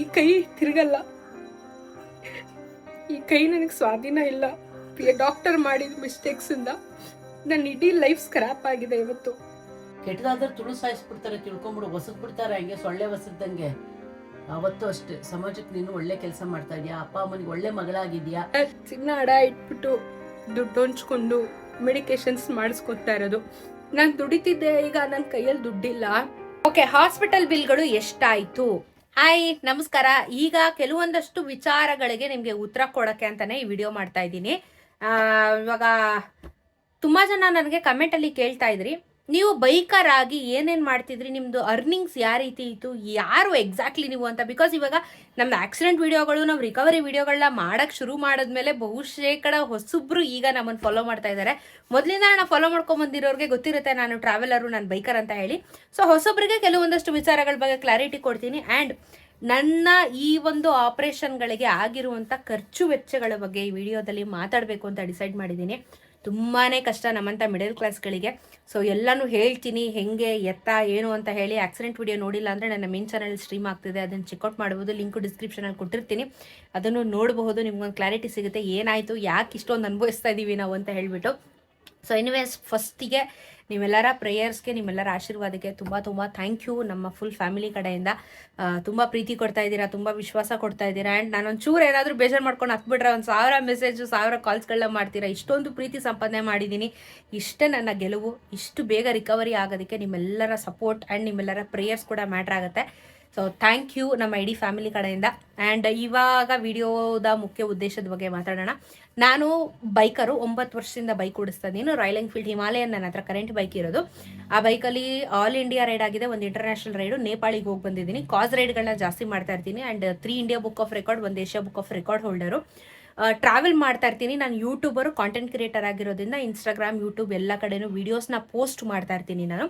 ಈ ಕೈ ತಿರುಗಲ್ಲ. ಈ ಕೈ ನನಗೆ ಸ್ವಾಧೀನ ಇಲ್ಲ. ಡಾಕ್ಟರ್ ಮಾಡಿದ ಮಿಸ್ಟೇಕ್ಸಿಂದ ನನ್ನ ಇಡೀ ಲೈಫ್ ಸ್ಕ್ರಾಪ್ ಆಗಿದೆ ಇವತ್ತು. ಕೆಟ್ಟದಾದ್ರೆ ತುಳು ಸಾಯಿಸ್ಬಿಡ್ತಾರೆ ತಿಳ್ಕೊಂಬಿಡು. ಹೊಸದ್ ಬಿಡ್ತಾರೆ ಹಂಗೆ ಸೊಳ್ಳೆ ಹೊಸದಂಗೆ ಅವತ್ತು ಅಷ್ಟೇ. ಸಮಾಜಕ್ಕೆ ನೀನು ಒಳ್ಳೆ ಕೆಲಸ ಮಾಡ್ತಾ ಇದೀಯಾ? ಅಪ್ಪ ಅಮ್ಮನಿಗೆ ಒಳ್ಳೆ ಮಗಳಾಗಿದ್ಯಾ? ಚಿನ್ನ ಅಡ ಇಟ್ಬಿಟ್ಟು ದುಡ್ಡು ಹಂಚ್ಕೊಂಡು ಮೆಡಿಕೇಶನ್ಸ್ ಮಾಡಿಸ್ಕೊತಾ ಇರೋದು. ನಾನು ದುಡಿತಿದ್ದೆ ಈಗ ನನ್ನ ಕೈಯಲ್ಲಿ ದುಡ್ಡಿಲ್ಲ. ಓಕೆ ಹಾಸ್ಪಿಟಲ್ ಬಿಲ್ಗಳು ಎಷ್ಟಾಯ್ತು? ಹಾಯ್, ನಮಸ್ಕಾರ. ಈಗ ಕೆಲವೊಂದಷ್ಟು ವಿಚಾರಗಳಿಗೆ ನಿಮಗೆ ಉತ್ತರ ಕೊಡೋಕ್ಕೆ ಅಂತಲೇ ಈ ವಿಡಿಯೋ ಮಾಡ್ತಾ ಇದ್ದೀನಿ. ಇವಾಗ ತುಂಬ ಜನ ನನಗೆ ಕಮೆಂಟಲ್ಲಿ ಕೇಳ್ತಾ ಇದ್ರಿ. ನೀವು ಬೈಕರ್ ಆಗಿ ಏನೇನು ಮಾಡ್ತಿದ್ರಿ? ನಿಮ್ಮದು ಅರ್ನಿಂಗ್ಸ್ ಯಾವ ರೀತಿ ಇತ್ತು? ಯಾರು ಎಕ್ಸಾಕ್ಟ್ಲಿ ನೀವು ಅಂತ? ಬಿಕಾಸ್ ಇವಾಗ ನಮ್ಮ ಆಕ್ಸಿಡೆಂಟ್ ವಿಡಿಯೋಗಳು ನಾವು ರಿಕವರಿ ವಿಡಿಯೋಗಳನ್ನ ಮಾಡೋಕ್ಕೆ ಶುರು ಮಾಡಿದ್ಮೇಲೆ ಬಹುಶೇಕಡ ಹೊಸಬ್ರು ಈಗ ನಮ್ಮನ್ನು ಫಾಲೋ ಮಾಡ್ತಾ ಇದ್ದಾರೆ ಮೊದಲಿಂದ ನಾನು ಫಾಲೋ ಮಾಡ್ಕೊಂಡ್ ಬಂದಿರೋರಿಗೆ ಗೊತ್ತಿರುತ್ತೆ ನಾನು ಟ್ರಾವೆಲರು ನಾನು ಬೈಕರ್ ಅಂತ ಹೇಳಿ. ಸೊ ಹೊಸೊಬ್ರಿಗೆ ಕೆಲವೊಂದಷ್ಟು ವಿಚಾರಗಳ ಬಗ್ಗೆ ಕ್ಲಾರಿಟಿ ಕೊಡ್ತೀನಿ. ಆ್ಯಂಡ್ ನನ್ನ ಈ ಒಂದು ಆಪರೇಷನ್ಗಳಿಗೆ ಆಗಿರುವಂಥ ಖರ್ಚು ವೆಚ್ಚಗಳ ಬಗ್ಗೆ ಈ ವಿಡಿಯೋದಲ್ಲಿ ಮಾತಾಡಬೇಕು ಅಂತ ಡಿಸೈಡ್ ಮಾಡಿದ್ದೀನಿ. ತುಂಬಾ ಕಷ್ಟ ನಮ್ಮಂಥ ಮಿಡಲ್ ಕ್ಲಾಸ್ಗಳಿಗೆ ಸೊ ಎಲ್ಲನೂ ಹೇಳ್ತೀನಿ ಹೆಂಗೆ, ಎತ್ತ, ಏನು ಅಂತ ಹೇಳಿ ಆಕ್ಸಿಡೆಂಟ್ ವಿಡಿಯೋ ನೋಡಿಲ್ಲ ಅಂದರೆ ನನ್ನ ಮೇನ್ ಚಾನಲ್ ಸ್ಟ್ರೀಮ್ ಆಗ್ತಿದೆ. ಅದನ್ನು ಚೆಕ್ಔಟ್ ಮಾಡ್ಬೋದು. ಲಿಂಕು ಡಿಸ್ಕ್ರಿಪ್ಷನಲ್ಲಿ ಕೊಟ್ಟಿರ್ತೀನಿ. ಅದನ್ನು ನೋಡಬಹುದು. ನಿಮ್ಗೊಂದು ಕ್ಲಾರಿಟಿ ಸಿಗುತ್ತೆ. ಏನಾಯಿತು? ಯಾಕೆ ಇಷ್ಟೊಂದು ಅನುಭವಿಸ್ತಾ ಇದ್ದೀವಿ ನಾವು ಅಂತ ಹೇಳಿಬಿಟ್ಟು. ಸೊ ಎನಿವೇಸ್ ಫಸ್ಟಿಗೆ ನಿಮ್ಮೆಲ್ಲರ ಪ್ರೇಯರ್ಸ್ಗೆ ನಿಮ್ಮೆಲ್ಲರ ಆಶೀರ್ವಾದಕ್ಕೆ ತುಂಬ ತುಂಬ ಥ್ಯಾಂಕ್ ಯು ನಮ್ಮ ಫುಲ್ ಫ್ಯಾಮಿಲಿ ಕಡೆಯಿಂದ ತುಂಬ ಪ್ರೀತಿ ಕೊಡ್ತಾ ಇದ್ದೀರಾ, ತುಂಬ ವಿಶ್ವಾಸ ಕೊಡ್ತಾ ಇದ್ದೀರಾ. ಆ್ಯಂಡ್ ನಾನು ಚೂರು ಏನಾದರೂ ಬೇಜಾರು ಮಾಡ್ಕೊಂಡು ಹತ್ಬಿಟ್ರೆ ಒಂದು ಸಾವಿರ ಮೆಸೇಜು ಸಾವಿರ ಕಾಲ್ಸ್ಗಳನ್ನ ಮಾಡ್ತೀರಾ. ಇಷ್ಟೊಂದು ಪ್ರೀತಿ ಸಂಪಾದನೆ ಮಾಡಿದ್ದೀನಿ. ಇಷ್ಟೇ ನನ್ನ ಗೆಲುವು. ಇಷ್ಟು ಬೇಗ ರಿಕವರಿ ಆಗೋದಕ್ಕೆ ನಿಮ್ಮೆಲ್ಲರ ಸಪೋರ್ಟ್ ಆ್ಯಂಡ್ ನಿಮ್ಮೆಲ್ಲರ ಪ್ರೇಯರ್ಸ್ ಕೂಡ ಮ್ಯಾಟ್ರ್ ಆಗುತ್ತೆ. ಸೊ ಥ್ಯಾಂಕ್ ಯು ನಮ್ಮ ಇಡೀ ಫ್ಯಾಮಿಲಿ ಕಡೆಯಿಂದ. ಆ್ಯಂಡ್ ಇವಾಗ ವಿಡಿಯೋದ ಮುಖ್ಯ ಉದ್ದೇಶದ ಬಗ್ಗೆ ಮಾತಾಡೋಣ. ನಾನು ಬೈಕರು ಒಂಬತ್ತು ವರ್ಷದಿಂದ ಬೈಕ್ ಓಡಿಸ್ತಾ ಇದ್ದೀನಿ. ರಾಯಲ್ ಎನ್ಫೀಲ್ಡ್ ಹಿಮಾಲಯನ್ ನನ್ನ ಹತ್ರ ಕರೆಂಟ್ ಬೈಕ್ ಇರೋದು. ಆ ಬೈಕಲ್ಲಿ ಆಲ್ ಇಂಡಿಯಾ ರೈಡ್ ಆಗಿದೆ, ಒಂದು ಇಂಟರ್ನ್ಯಾಷನಲ್ ರೈಡು ನೇಪಾಳಿಗೆ ಹೋಗಿ ಬಂದಿದ್ದೀನಿ. ಕಾಸ್ ರೈಡ್ಗಳನ್ನ ಜಾಸ್ತಿ ಮಾಡ್ತಾ ಇರ್ತೀನಿ. And three India book of record ಒಂದು Asia book of record holder travel ಮಾಡ್ತಾ ಇರ್ತೀನಿ. ನಾನು ಯೂಟ್ಯೂಬರು ಕಾಂಟೆಂಟ್ ಕ್ರಿಯೇಟರ್ ಆಗಿರೋದ್ರಿಂದ ಇನ್ಸ್ಟಾಗ್ರಾಮ್ ಯೂಟ್ಯೂಬ್ ಎಲ್ಲ ಕಡೆನೂ ವೀಡಿಯೋಸ್ನ ಪೋಸ್ಟ್ ಮಾಡ್ತಾ ಇರ್ತೀನಿ ನಾನು.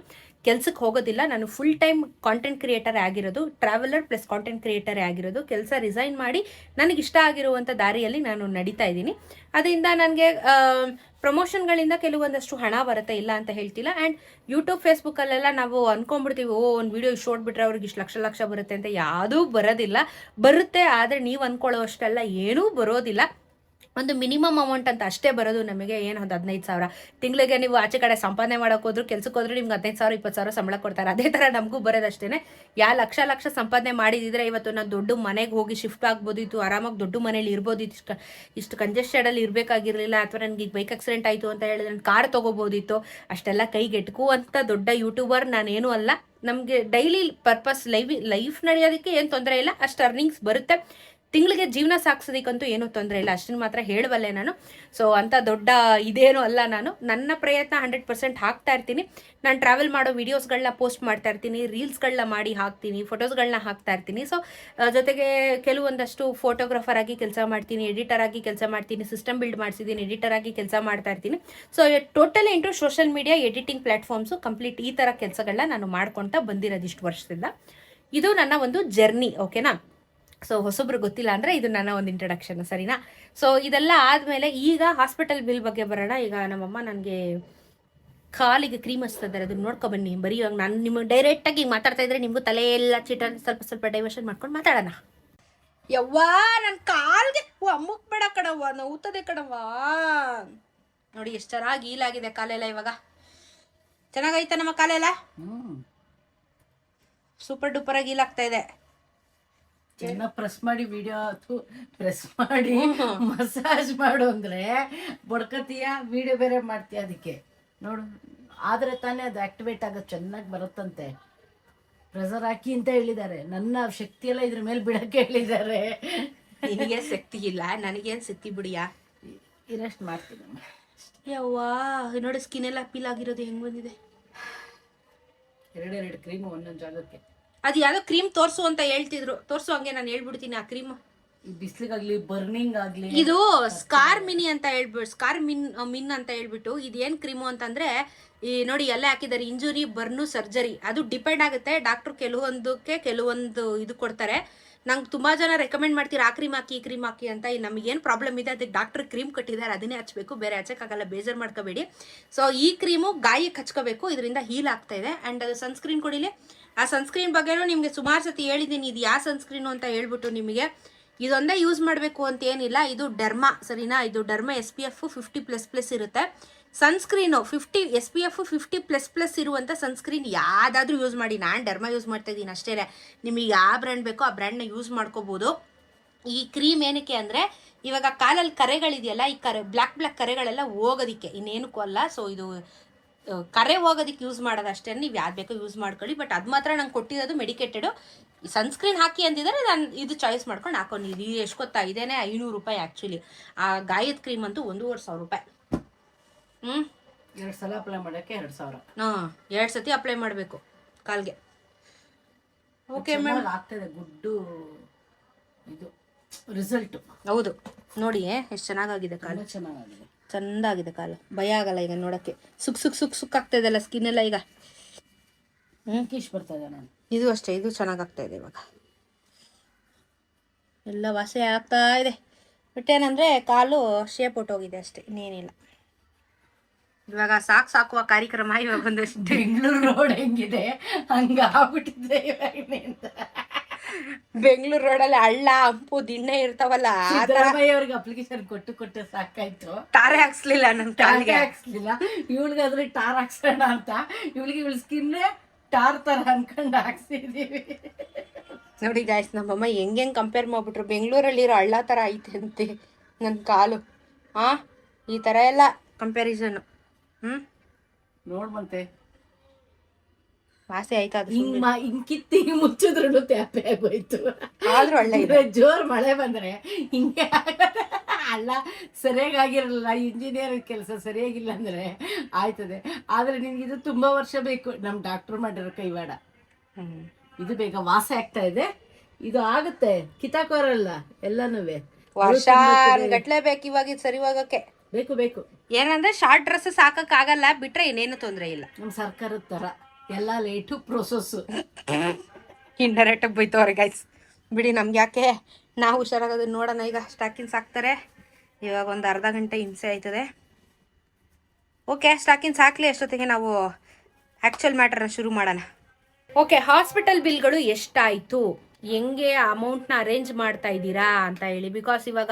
ಕೆಲ್ಸಕ್ಕೆ ಹೋಗೋದಿಲ್ಲ. ನಾನು ಫುಲ್ ಟೈಮ್ ಕಾಂಟೆಂಟ್ ಕ್ರಿಯೇಟರ್ ಆಗಿರೋದು ಟ್ರಾವೆಲರ್ ಪ್ಲಸ್ ಕಾಂಟೆಂಟ್ ಕ್ರಿಯೇಟರ್ ಆಗಿರೋದು. ಕೆಲಸ ರಿಸೈನ್ ಮಾಡಿ ನನಗೆ ಇಷ್ಟ ಆಗಿರುವಂಥ ದಾರಿಯಲ್ಲಿ ನಾನು ನಡೀತಾ ಇದ್ದೀನಿ. ಅದರಿಂದ ನನಗೆ ಪ್ರಮೋಷನ್ಗಳಿಂದ ಕೆಲವೊಂದಷ್ಟು ಹಣ ಬರುತ್ತೆ ಇಲ್ಲ ಅಂತ ಹೇಳ್ತಿಲ್ಲ. ಆ್ಯಂಡ್ ಯೂಟ್ಯೂಬ್ ಫೇಸ್ಬುಕ್ಕಲ್ಲೆಲ್ಲ ನಾವು ಅನ್ಕೊಂಡ್ಬಿಡ್ತೀವಿ, ಓ, ಒಂದು ವಿಡಿಯೋ ಇಷ್ಟು ಓಡ್ಬಿಟ್ರೆ ಅವ್ರಿಗೆ ಇಷ್ಟು ಲಕ್ಷ ಲಕ್ಷ ಬರುತ್ತೆ ಅಂತ ಯಾವುದೂ ಬರೋದಿಲ್ಲ. ಬರುತ್ತೆ, ಆದರೆ ನೀವು ಅನ್ಕೊಳ್ಳೋ ಅಷ್ಟೆಲ್ಲ ಏನೂ ಬರೋದಿಲ್ಲ. ಒಂದು ಮಿನಿಮಮ್ ಅಮೌಂಟ್ ಅಂತ ಅಷ್ಟೇ ಬರೋದು ನಮಗೆ ಏನು ಒಂದು ಹದಿನೈದು ಸಾವಿರ. ತಿಂಗಳಿಗೆ ನೀವು ಆಚೆ ಕಡೆ ಸಂಪಾದನೆ ಮಾಡೋಕೆ ಹೋದ್ರು, ಕೆಲ್ಸಕ್ಕೆ ಹೋದ್ರೆ ನಿಮ್ಗೆ ಹದಿನೈದು ಸಾವಿರ, ಇಪ್ಪತ್ತು ಸಾವಿರ ಸಂಬಳ ಕೊಡ್ತಾರೆ. ಅದೇ ಥರ ನಮಗೂ ಬರೋದಷ್ಟೇ ಯಾ ಲಕ್ಷ ಲಕ್ಷ ಸಂಪಾದನೆ ಮಾಡಿದಿದ್ರೆ ಇವತ್ತು ನಾವು ದೊಡ್ಡ ಮನೆಗೆ ಹೋಗಿ ಶಿಫ್ಟ್ ಆಗ್ಬೋದಿತ್ತು, ಆರಾಮಾಗಿ ದೊಡ್ಡ ಮನೇಲಿ ಇರ್ಬೋದಿತ್ತು ಇಷ್ಟು ಇಷ್ಟು ಕಂಜೆಸ್ಟೆಡಲ್ಲಿ ಇರಬೇಕಾಗಿರಲಿಲ್ಲ, ಅಥವಾ ನನಗೆ ಈಗ ಬೈಕ್ ಆಕ್ಸಿಡೆಂಟ್ ಆಯಿತು ಅಂತ ಹೇಳಿದ್ರೆ ನಾನು ಕಾರ್ ತೊಗೋಬೋದಿತ್ತು. ಅಷ್ಟೆಲ್ಲ ಕೈಗೆಟ್ಕುವಂಥ ದೊಡ್ಡ ಯೂಟ್ಯೂಬರ್ ನಾನೇನು ಅಲ್ಲ. ನಮಗೆ ಡೈಲಿ ಪರ್ಪಸ್ ಲೈವ್ ಲೈಫ್ ನಡೆಯೋದಕ್ಕೆ ಏನು ತೊಂದರೆ ಇಲ್ಲ, ಅಷ್ಟು ಅರ್ನಿಂಗ್ಸ್ ಬರುತ್ತೆ. ತಿಂಗಳಿಗೆ ಜೀವನ ಸಾಗಿಸೋದಕ್ಕಂತೂ ಏನೂ ತೊಂದರೆ ಇಲ್ಲ. ಅಷ್ಟನ್ನು ಮಾತ್ರ ಹೇಳಬಲ್ಲೆ ನಾನು. ಸೊ ಅಂಥ ದೊಡ್ಡ ಇದೇನು ಅಲ್ಲ ನಾನು. ನನ್ನ ಪ್ರಯತ್ನ ಹಂಡ್ರೆಡ್ ಪರ್ಸೆಂಟ್ ಹಾಕ್ತಾ ಇರ್ತೀನಿ. ನಾನು ಟ್ರಾವೆಲ್ ಮಾಡೋ ವೀಡಿಯೋಸ್ಗಳನ್ನ ಪೋಸ್ಟ್ ಮಾಡ್ತಾ ಇರ್ತೀನಿ. ರೀಲ್ಸ್ಗಳನ್ನ ಮಾಡಿ ಹಾಕ್ತೀನಿ. ಫೋಟೋಸ್ಗಳನ್ನ ಹಾಕ್ತಾ ಇರ್ತೀನಿ. ಸೊ ಜೊತೆಗೆ ಕೆಲವೊಂದಷ್ಟು ಫೋಟೋಗ್ರಾಫರ್ ಆಗಿ ಕೆಲಸ ಮಾಡ್ತೀನಿ ಎಡಿಟರ್ ಆಗಿ ಕೆಲಸ ಮಾಡ್ತೀನಿ ಸಿಸ್ಟಮ್ ಬಿಲ್ಡ್ ಮಾಡಿಸಿದ್ದೀನಿ ಎಡಿಟರ್ ಆಗಿ ಕೆಲಸ ಮಾಡ್ತಾ ಇರ್ತೀನಿ. So total into social media editing platforms complete ಈ ಥರ ಕೆಲಸಗಳನ್ನ ನಾನು ಮಾಡ್ಕೊತಾ ಬಂದಿರೋದು ಇಷ್ಟು ವರ್ಷದಿಂದ. ಇದು ನನ್ನ ಒಂದು ಜರ್ನಿ ಓಕೆನಾ ಸೊ ಹೊಸೊಬ್ರು ಗೊತ್ತಿಲ್ಲ ಅಂದರೆ ಇದು ನನ್ನ ಒಂದು ಇಂಟ್ರಡಕ್ಷನ್ ಸರಿನಾ? ಸೊ ಇದೆಲ್ಲ ಆದಮೇಲೆ ಈಗ ಹಾಸ್ಪಿಟಲ್ ಬಿಲ್ ಬಗ್ಗೆ ಬರೋಣ. ಈಗ ನಮ್ಮಮ್ಮ ನನಗೆ ಕಾಲಿಗೆ ಕ್ರೀಮ್ ಹಚ್ತಿದ್ದಾರೆ ಅದನ್ನ ನೋಡ್ಕೊ ಬನ್ನಿ. ಬರೀ ಇವಾಗ ನಾನು ನಿಮಗೆ ಡೈರೆಕ್ಟಾಗಿ ಮಾತಾಡ್ತಾ ಇದ್ರೆ ನಿಮಗೂ ತಲೆ ಎಲ್ಲ ಚೀಟ ಸ್ವಲ್ಪ ಸ್ವಲ್ಪ ಡೈವರ್ಷನ್ ಮಾಡ್ಕೊಂಡು ಮಾತಾಡೋಣ. ಯವ್ವಾ ನನ್ನ ಕಾಲ್ಗೆ? ಓ ಅಮ್ಮಕ್ ಬೇಡ ಕಣವ್ವ ನೋವುತ್ತದೆ ಕಣವ್ವ. ನೋಡಿ ಎಷ್ಟು ಚೆನ್ನಾಗಿ ಈಲಾಗಿದೆ ಕಾಲೆಲ್ಲ ಇವಾಗ. ಚೆನ್ನಾಗೈತ ನಮ್ಮ ಕಾಲೆಲ್ಲ? ಸೂಪರ್ ಡೂಪರ್ ಆಗಿ ಈಲಾಗ್ತಾ ಇದೆ. ಚೆನ್ನಾಗಿ ಪ್ರೆಸ್ ಮಾಡಿ ವಿಡಿಯೋ ಪ್ರೆಸ್ ಮಾಡಿ ಮಸಾಜ್ ಮಾಡು ಅಂದ್ರೆ ಬಡ್ಕತೀಯ? ವಿಡಿಯೋ ಬೇರೆ ಮಾಡ್ತೀಯ ಅದಕ್ಕೆ? ನೋಡು ಆದ್ರೆ ತಾನೇ ಅದು ಆಕ್ಟಿವೇಟ್ ಆಗೋದು ಚೆನ್ನಾಗಿ ಬರುತ್ತಂತೆ. ಪ್ರೆಸರ್ ಹಾಕಿ ಅಂತ ಹೇಳಿದ್ದಾರೆ. ನನ್ನ ಶಕ್ತಿ ಎಲ್ಲ ಇದ್ರ ಮೇಲೆ ಬಿಡಕ್ಕೆ ಹೇಳಿದ್ದಾರೆ. ನಿನಗೆ ಶಕ್ತಿ ಇಲ್ಲ ನನಗೇನು ಶಕ್ತಿ ಬಿಡಿಯಾ? ಇರಷ್ಟು ಮಾಡ್ತೀನಿ. ಯವ್ವಾ ನೋಡಿ ಸ್ಕಿನ್ ಎಲ್ಲ ಪೀಲ್ ಆಗಿರೋದು ಹೆಂಗ್ ಬಂದಿದೆ? ಎರಡೆರಡು ಕ್ರೀಮು ಒಂದೊಂದು ಜಾಗಕ್ಕೆ. ಅದು ಯಾವ್ದೋ ಕ್ರೀಮ್ ತೋರಿಸು ಅಂತ ಹೇಳ್ತಿದ್ರು. ತೋರಿಸು ಹಂಗೆ ನಾನು ಹೇಳ್ಬಿಡ್ತೀನಿ ಆ ಕ್ರೀಮ್ ಬಿಸಿಲಿಗಾಗ್ಲಿ ಬರ್ನಿಂಗ್ ಆಗ್ಲಿ. ಇದು ಸ್ಕಾರ್ ಮಿನಿ ಅಂತ ಹೇಳ್ಬಿಟ್ಟು ಸ್ಕಾರ್ ಮಿನ್ ಮಿನ್ ಅಂತ ಹೇಳ್ಬಿಟ್ಟು ಇದೇನು ಕ್ರೀಮು ಅಂತಂದ್ರೆ ಈ ನೋಡಿ ಎಲ್ಲ ಹಾಕಿದ್ದಾರೆ ಇಂಜುರಿ ಬರ್ನು ಸರ್ಜರಿ. ಅದು ಡಿಪೆಂಡ್ ಆಗುತ್ತೆ. ಡಾಕ್ಟರ್ ಕೆಲವೊಂದಕ್ಕೆ ಕೆಲವೊಂದು ಇದು ಕೊಡ್ತಾರೆ. ನಂಗೆ ತುಂಬಾ ಜನ ರೆಕಮೆಂಡ್ ಮಾಡ್ತೀರಾ ಆ ಕ್ರೀಮ್ ಹಾಕಿ ಈ ಕ್ರೀಮ್ ಹಾಕಿ ಅಂತ. ನಮಗೇನು ಪ್ರಾಬ್ಲಮ್ ಇದೆ ಅದಕ್ಕೆ ಡಾಕ್ಟರ್ ಕ್ರೀಮ್ ಕಟ್ಟಿದ್ದಾರೆ ಅದನ್ನೇ ಹಚ್ಬೇಕು. ಬೇರೆ ಹಚ್ಚಕ್ಕಾಗಲ್ಲ ಬೇಜಾರು ಮಾಡ್ಕೋಬೇಡಿ. ಸೊ ಈ ಕ್ರೀಮು ಗಾಯಕ್ಕೆ ಹಚ್ಕೋಬೇಕು. ಇದರಿಂದ ಹೀಲ್ ಆಗ್ತಾ ಇದೆ. ಆ್ಯಂಡ್ ಅದು ಸನ್ಸ್ಕ್ರೀನ್ ಕೊಡಿಲಿ ಆ ಸನ್ಸ್ಕ್ರೀನ್ ಬಗ್ಗೆನೂ ನಿಮಗೆ ಸುಮಾರು ಸತಿ ಹೇಳಿದ್ದೀನಿ, ಇದು ಯಾವ ಸನ್ಸ್ಕ್ರೀನು ಅಂತ ಹೇಳ್ಬಿಟ್ಟು ನಿಮಗೆ. ಇದೊಂದೇ ಯೂಸ್ ಮಾಡಬೇಕು ಅಂತ ಏನಿಲ್ಲ, ಇದು ಡರ್ಮಾ ಸರಿನಾ? ಇದು derma S P F fifty plus plus ಇರುತ್ತೆ. Sunscreen fifty S P F fifty plus plus ಇರುವಂಥ ಸನ್ಸ್ಕ್ರೀನ್ ಯಾವುದಾದ್ರೂ ಯೂಸ್ ಮಾಡಿ. ನಾನು ಡರ್ಮಾ ಯೂಸ್ ಮಾಡ್ತಾ ಇದ್ದೀನಿ ಅಷ್ಟೇ ನಿಮಗೆ ಯಾವ ಬ್ರ್ಯಾಂಡ್ ಬೇಕೋ ಆ ಬ್ರ್ಯಾಂಡ್ನ ಯೂಸ್ ಮಾಡ್ಕೋಬೋದು. ಈ ಕ್ರೀಮ್ ಏನಕ್ಕೆ ಅಂದರೆ, ಇವಾಗ ಕಾಲಲ್ಲಿ ಕರೆಗಳಿದೆಯಲ್ಲ, ಈ ಕರೆ ಬ್ಲ್ಯಾಕ್ ಬ್ಲ್ಯಾಕ್ ಕರೆಗಳೆಲ್ಲ ಹೋಗೋದಿಕ್ಕೆ, ಇನ್ನೇನಕ್ಕೂ ಅಲ್ಲ. ಸೊ ಇದು ಕರೆ ಹೋಗೋದಕ್ಕೆ ಯೂಸ್ ಮಾಡೋದಷ್ಟೇ ನೀವು ಯಾವ್ದು ಬೇಕೋ ಯೂಸ್ ಮಾಡ್ಕೊಳ್ಳಿ. ಬಟ್ ಅದು ಮಾತ್ರ ನಂಗೆ ಕೊಟ್ಟಿರೋದು ಮೆಡಿಕೇಟೆಡು ಸನ್ಸ್ಕ್ರೀನ್ ಹಾಕಿ ಅಂದಿದ್ದಾರೆ ನಾನು ಇದು ಚಾಯ್ಸ್ ಮಾಡ್ಕೊಂಡು ಹಾಕೊಂಡು ಇದು ಎಷ್ಟು ಗೊತ್ತಾ ಇದೇನೆ ಐನೂರು ರೂಪಾಯಿ ಆ್ಯಕ್ಚುಲಿ ಆ ಗಾಯದ ಕ್ರೀಮ್ ಅಂತೂ ಒಂದೂವರೆ ಸಾವಿರ ರೂಪಾಯಿ. ಹ್ಞೂ ಎರಡು ಸಲ ಅಪ್ಲೈ ಮಾಡೋಕ್ಕೆ ಎರಡು ಸಾವಿರ. ಹಾಂ ಎರಡು ಸತಿ ಅಪ್ಲೈ ಮಾಡಬೇಕು ಕಾಲ್ಗೆ. ಓಕೆ ಮೇಡಮ್ ಆಗ್ತದೆ ಗುಡ್ಡು ಇದು. ರಿಸಲ್ಟು ಹೌದು. ನೋಡಿ ಎಷ್ಟು ಚೆನ್ನಾಗಾಗಿದೆ ಕಾಲು. ಚೆನ್ನಾಗಾಗಿದೆ. ಚೆನ್ನಾಗಿದೆ ಚಂದಾಗಿದೆ ಕಾಲು. ಭಯ ಆಗಲ್ಲ ಈಗ ನೋಡೋಕ್ಕೆ. ಸುಕ್ ಸುಕ್ ಸುಕ್ ಸುಕ್ ಆಗ್ತಾ ಇದೆಲ್ಲ ಸ್ಕಿನ್ ಎಲ್ಲ ಈಗ. ಕೀಶ್ ಬರ್ತಾ ಇದೆ ನಾನು ಇದು ಅಷ್ಟೇ ಇದು ಚೆನ್ನಾಗಾಗ್ತಾ ಇದೆ ಇವಾಗ. ಎಲ್ಲ ವಾಸೆ ಆಗ್ತಾ ಇದೆ. ಬಟ್ ಏನಂದರೆ ಕಾಲು ಶೇಪ್ ಹೊಟ್ಟೋಗಿದೆ ಅಷ್ಟೇ ಇನ್ನೇನಿಲ್ಲ. ಇವಾಗ ಸಾಕು ಸಾಕುವ ಕಾರ್ಯಕ್ರಮ ಇವಾಗ ಒಂದಷ್ಟು ಬೆಂಗಳೂರು ರೋಡ್ ಹೆಂಗಿದೆ? ಹಂಗ ಆಗ್ಬಿಟ್ಟಿದೆ ಇವಾಗಿನಿಂದ ಬೆಂಗಳೂರು ರೋಡಲ್ಲಿ ಹಳ್ಳ ಹಂಪು ದಿಣ್ಣೆ ಇರ್ತಾವಲ್ಲ ಅವ್ರಿಗೆ ಅಪ್ಲಿಕೇಶನ್ ಕೊಟ್ಟು ಕೊಟ್ಟು ಸಾಕಾಯ್ತು. ತಾರೆ ಹಾಕ್ಸ್ಲಿಲ್ಲ ನನ್ನ ತಾರೆ ಕಾಲಿಗೆ. ಹಾಕ್ಸ್ಲಿಲ್ಲ. ಇವಳಿಗಾದ್ರೆ ಟಾರ್ ಹಾಕ್ಸೋಣ ಅಂತ. ಇವಳಿಗೆ ಇವಳು ಸ್ಕಿನ್ನೇ ಟಾರ್ ತರ ಅನ್ಕೊಂಡು ಹಾಕ್ಸಿದೀವಿ. ನೋಡಿ ಗಾಯ್ಸ್ ನಮ್ಮಮ್ಮ ಹೆಂಗ್ ಹೆಂಗ್ ಕಂಪೇರ್ ಮಾಡ್ಬಿಟ್ರು. ಬೆಂಗಳೂರಲ್ಲಿರೋ ಹಳ್ಳ ಥರ ಐತೆ ಅಂತೆ ನನ್ನ ಕಾಲು. ಆ ಈ ಥರ ಎಲ್ಲ ಕಂಪ್ಯಾರಿಸನ್ ಹ್ಮ್? ನೋಡ್ಬಂತೆ ವಾಸಿ ಆಯ್ತಾ ಅದು ಹಿಂಗ್ ಮಾ ಹಿಂಗ್ ಕಿತ್ತಿ ಮುಚ್ಚಿದ್ರು ತ್ಯಾಪೆ ಆಗೋಯ್ತು. ಆದ್ರೂ ಒಳ್ಳೆ ಇದೆ. ಜೋರ್ ಮಳೆ ಬಂದ್ರೆ ಹಿಂಗೆ ಅಲ್ಲ ಸರಿಯಾಗಿ ಆಗಿರಲ್ಲ ಇಂಜಿನಿಯರ್ ಕೆಲಸ ಸರಿಯಾಗಿಲ್ಲ ಅಂದ್ರೆ ಆಯ್ತದೆ. ಆದ್ರೆ ನಿನ್ಗೆ ಇದು ತುಂಬಾ ವರ್ಷ ಬೇಕು. ನಮ್ ಡಾಕ್ಟರ್ ಮಾಡಿರೋ ಕೈವಾಡ. ಹ್ಮ್. ಇದು ಬೇಗ ವಾಸ ಆಗ್ತಾ ಇದೆ. ಇದು ಆಗುತ್ತೆ. ಕಿತಾಕೋರಲ್ಲ ಎಲ್ಲಾನು ಗಟ್ಲೆ ಬೇಕು ಇವಾಗ ಇದು ಸರಿ ಹೋಗಕ್ಕೆ ಬೇಕು ಬೇಕು. ಏನಂದ್ರೆ ಶಾರ್ಟ್ ಡ್ರೆಸ್ ಸಾಕಕ್ಕಾಗಲ್ಲ ಬಿಟ್ರೆ ಇನ್ನೇನು ತೊಂದರೆ ಇಲ್ಲ. ನಮ್ಮ ಸರ್ಕಾರದ ತರ ಎಲ್ಲ ಲೇಟು ಪ್ರೊಸೆಸ್ ಇಂಡೈರೆಕ್ಟಾಗಿ ಬೈತವ್ರೆ ಗೈಸ್ ಬಿಡಿ ನಮ್ಗೆ ಯಾಕೆ ನಾವು ಹುಷಾರಾಗೋದನ್ನ ನೋಡೋಣ. ಈಗ ಸ್ಟಾಕಿನ್ಸ್ ಹಾಕ್ತಾರೆ ಇವಾಗ ಒಂದು ಅರ್ಧ ಗಂಟೆ ಹಿಂಸೆ ಆಯ್ತದೆ. ಓಕೆ ಸ್ಟಾಕಿನ್ಸ್ ಹಾಕ್ಲಿ ಅಷ್ಟೊತ್ತಿಗೆ ನಾವು ಆ್ಯಕ್ಚುಯಲ್ ಮ್ಯಾಟ್ರನ್ನ ಶುರು ಮಾಡೋಣ. ಓಕೆ ಹಾಸ್ಪಿಟಲ್ ಬಿಲ್ಗಳು ಎಷ್ಟಾಯಿತು? ಹೆಂಗೆ ಅಮೌಂಟ್ನ ಅರೇಂಜ್ ಮಾಡ್ತಾ ಇದ್ದೀರಾ ಅಂತ ಹೇಳಿ. ಬಿಕಾಸ್ ಇವಾಗ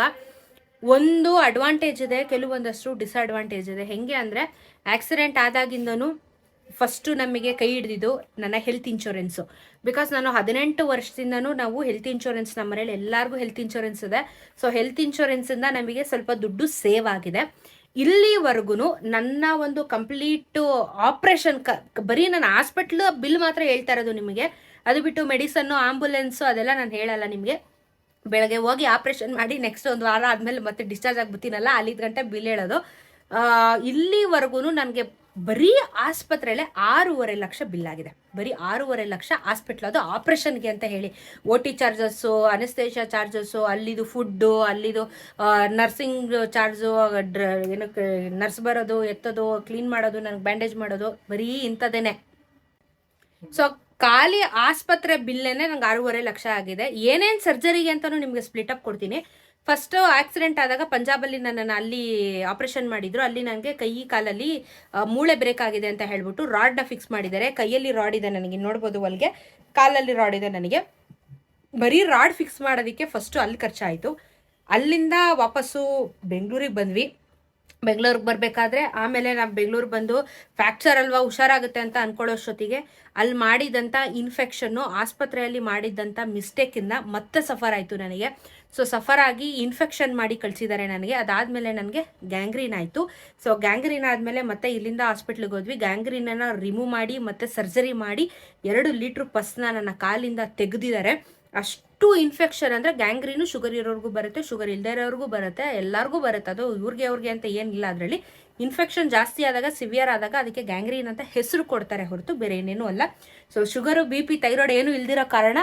ಒಂದು ಅಡ್ವಾಂಟೇಜ್ ಇದೆ ಕೆಲವೊಂದಷ್ಟು ಡಿಸ್ಅಡ್ವಾಂಟೇಜ್ ಇದೆ. ಹೆಂಗೆ ಅಂದರೆ ಆಕ್ಸಿಡೆಂಟ್ ಆದಾಗಿಂದನೂ ಫಸ್ಟು ನಮಗೆ ಕೈ ಹಿಡಿದಿದ್ದು ನನ್ನ ಹೆಲ್ತ್ ಇನ್ಶೂರೆನ್ಸು ಬಿಕಾಸ್ ನಾನು ಹದಿನೆಂಟು ವರ್ಷದಿಂದನೂ ನಾವು ಹೆಲ್ತ್ ಇನ್ಶೂರೆನ್ಸ್ ನಮ್ಮ ಮನೇಲಿ ಎಲ್ಲರಿಗೂ ಹೆಲ್ತ್ ಇನ್ಶೂರೆನ್ಸ್ ಇದೆ. ಸೊ ಹೆಲ್ತ್ ಇನ್ಶೂರೆನ್ಸಿಂದ ನಮಗೆ ಸ್ವಲ್ಪ ದುಡ್ಡು ಸೇವ್ ಆಗಿದೆ. ಇಲ್ಲಿವರೆಗೂ ನನ್ನ ಒಂದು ಕಂಪ್ಲೀಟು ಆಪ್ರೇಷನ್ ಕ, ಬರೀ ನಾನು ಹಾಸ್ಪಿಟ್ಲ್ ಬಿಲ್ ಮಾತ್ರ ಹೇಳ್ತಾ ಇರೋದು ನಿಮಗೆ. ಅದು ಬಿಟ್ಟು ಮೆಡಿಸನ್ನು ಆಂಬುಲೆನ್ಸು ಅದೆಲ್ಲ ನಾನು ಹೇಳಲ್ಲ ನಿಮಗೆ. ಬೆಳಗ್ಗೆ ಹೋಗಿ ಆಪ್ರೇಷನ್ ಮಾಡಿ ನೆಕ್ಸ್ಟ್ ಒಂದು ವಾರ ಆದಮೇಲೆ ಮತ್ತೆ ಡಿಸ್ಚಾರ್ಜ್ ಆಗಿಬಿಡ್ತೀನಲ್ಲ ಅಲ್ಲಿದ್ದ ಗಂಟೆ ಬಿಲ್ ಹೇಳೋದು. ಇಲ್ಲಿವರೆಗೂ ನನಗೆ ಬರೀ ಆಸ್ಪತ್ರೆಯಲ್ಲೇ ಆರೂವರೆ ಲಕ್ಷ ಬಿಲ್ ಆಗಿದೆ. ಬರೀ ಆರೂವರೆ ಲಕ್ಷ ಹಾಸ್ಪಿಟ್ಲ್ ಅದು ಆಪ್ರೇಷನ್ಗೆ ಅಂತ ಹೇಳಿ. O T charges anaesthesia charges ಅಲ್ಲಿದು ಫುಡ್ಡು ಅಲ್ಲಿದು ನರ್ಸಿಂಗ್ ಚಾರ್ಜು ಡ್ರ ಏನು ನರ್ಸ್ ಬರೋದು, ಎತ್ತೋದು ಕ್ಲೀನ್ ಮಾಡೋದು, ನನಗೆ ಬ್ಯಾಂಡೇಜ್ ಮಾಡೋದು, ಬರೀ ಇಂಥದ್ದೇನೆ. ಸೊ ಖಾಲಿ ಆಸ್ಪತ್ರೆ ಬಿಲ್ಲೇನೆ ನಂಗೆ ಆರೂವರೆ ಲಕ್ಷ ಆಗಿದೆ. ಏನೇನು ಸರ್ಜರಿಗೆ ಅಂತಲೂ ನಿಮಗೆ ಸ್ಪ್ಲಿಟ್ ಅಪ್ ಕೊಡ್ತೀನಿ. ಫಸ್ಟ್ ಆಕ್ಸಿಡೆಂಟ್ ಆದಾಗ ಪಂಜಾಬಲ್ಲಿ ನನ್ನನ್ನು ಅಲ್ಲಿ ಆಪರೇಷನ್ ಮಾಡಿದ್ರು. ಅಲ್ಲಿ ನನಗೆ ಕೈ ಕಾಲಲ್ಲಿ ಮೂಳೆ ಬ್ರೇಕ್ ಆಗಿದೆ ಅಂತ ಹೇಳ್ಬಿಟ್ಟು ರಾಡ್ನ ಫಿಕ್ಸ್ ಮಾಡಿದ್ದಾರೆ. ಕೈಯಲ್ಲಿ ರಾಡ್ ಇದೆ ನನಗೆ. ನೋಡ್ಬೋದು ಅಲ್ಲಿಗೆ ಕಾಲಲ್ಲಿ ರಾಡ್ ಇದೆ ನನಗೆ. ಬರೀ ರಾಡ್ ಫಿಕ್ಸ್ ಮಾಡೋದಕ್ಕೆ ಫಸ್ಟು ಅಲ್ಲಿ ಖರ್ಚಾಯಿತು. ಅಲ್ಲಿಂದ ವಾಪಸ್ಸು ಬೆಂಗಳೂರಿಗೆ ಬಂದ್ವಿ. ಬೆಂಗಳೂರಿಗೆ ಬರಬೇಕಾದ್ರೆ ಆಮೇಲೆ ನಾವು ಬೆಂಗಳೂರು ಬಂದು ಫ್ರ್ಯಾಕ್ಚರ್ ಅಲ್ವಾ ಹುಷಾರಾಗುತ್ತೆ ಅಂತ ಅನ್ಕೊಳ್ಳೋಷ್ಟೊತ್ತಿಗೆ ಅಲ್ಲಿ ಮಾಡಿದಂಥ ಇನ್ಫೆಕ್ಷನ್ನು ಆಸ್ಪತ್ರೆಯಲ್ಲಿ ಮಾಡಿದ್ದಂಥ ಮಿಸ್ಟೇಕಿಂದ ಮತ್ತೆ ಸಫರ್ ಆಯಿತು ನನಗೆ. ಸೊ ಸಫರ್ ಆಗಿ ಇನ್ಫೆಕ್ಷನ್ ಮಾಡಿ ಕಳಿಸಿದ್ದಾರೆ ನನಗೆ. ಅದಾದಮೇಲೆ ನನಗೆ ಗ್ಯಾಂಗ್ರೀನ್ ಆಯಿತು. ಸೊ ಗ್ಯಾಂಗ್ರೀನ್ ಆದಮೇಲೆ ಮತ್ತೆ ಇಲ್ಲಿಂದ ಹಾಸ್ಪಿಟ್ಲಿಗೆ ಹೋದ್ವಿ. ಗ್ಯಾಂಗ್ರೀನನ್ನು ರಿಮೂವ್ ಮಾಡಿ ಮತ್ತೆ ಸರ್ಜರಿ ಮಾಡಿ ಎರಡು ಲೀಟ್ರ್ ಪಸ್ನ ನನ್ನ ಕಾಲಿಂದ ತೆಗೆದಿದ್ದಾರೆ ಅಷ್ಟು ಇನ್ಫೆಕ್ಷನ್ ಅಂದರೆ ಗ್ಯಾಂಗ್ರೀನು ಶುಗರ್ ಇರೋರಿಗೂ ಬರುತ್ತೆ ಶುಗರ್ ಇಲ್ಲದೇ ಇರೋರಿಗೂ ಬರುತ್ತೆ, ಎಲ್ಲರಿಗೂ ಬರುತ್ತೆ. ಅದು ಇವ್ರಿಗೆ ಅವ್ರಿಗೆ ಅಂತ ಏನಿಲ್ಲ ಅದರಲ್ಲಿ. ಇನ್ಫೆಕ್ಷನ್ ಜಾಸ್ತಿ ಆದಾಗ ಸಿವಿಯರ್ ಆದಾಗ ಅದಕ್ಕೆ ಗ್ಯಾಂಗ್ರೀನ್ ಅಂತ ಹೆಸರು ಕೊಡ್ತಾರೆ ಹೊರತು ಬೇರೆ ಏನೇನೂ ಅಲ್ಲ. So sugar B P thyroid ಏನೂ ಇಲ್ದಿರೋ ಕಾರಣ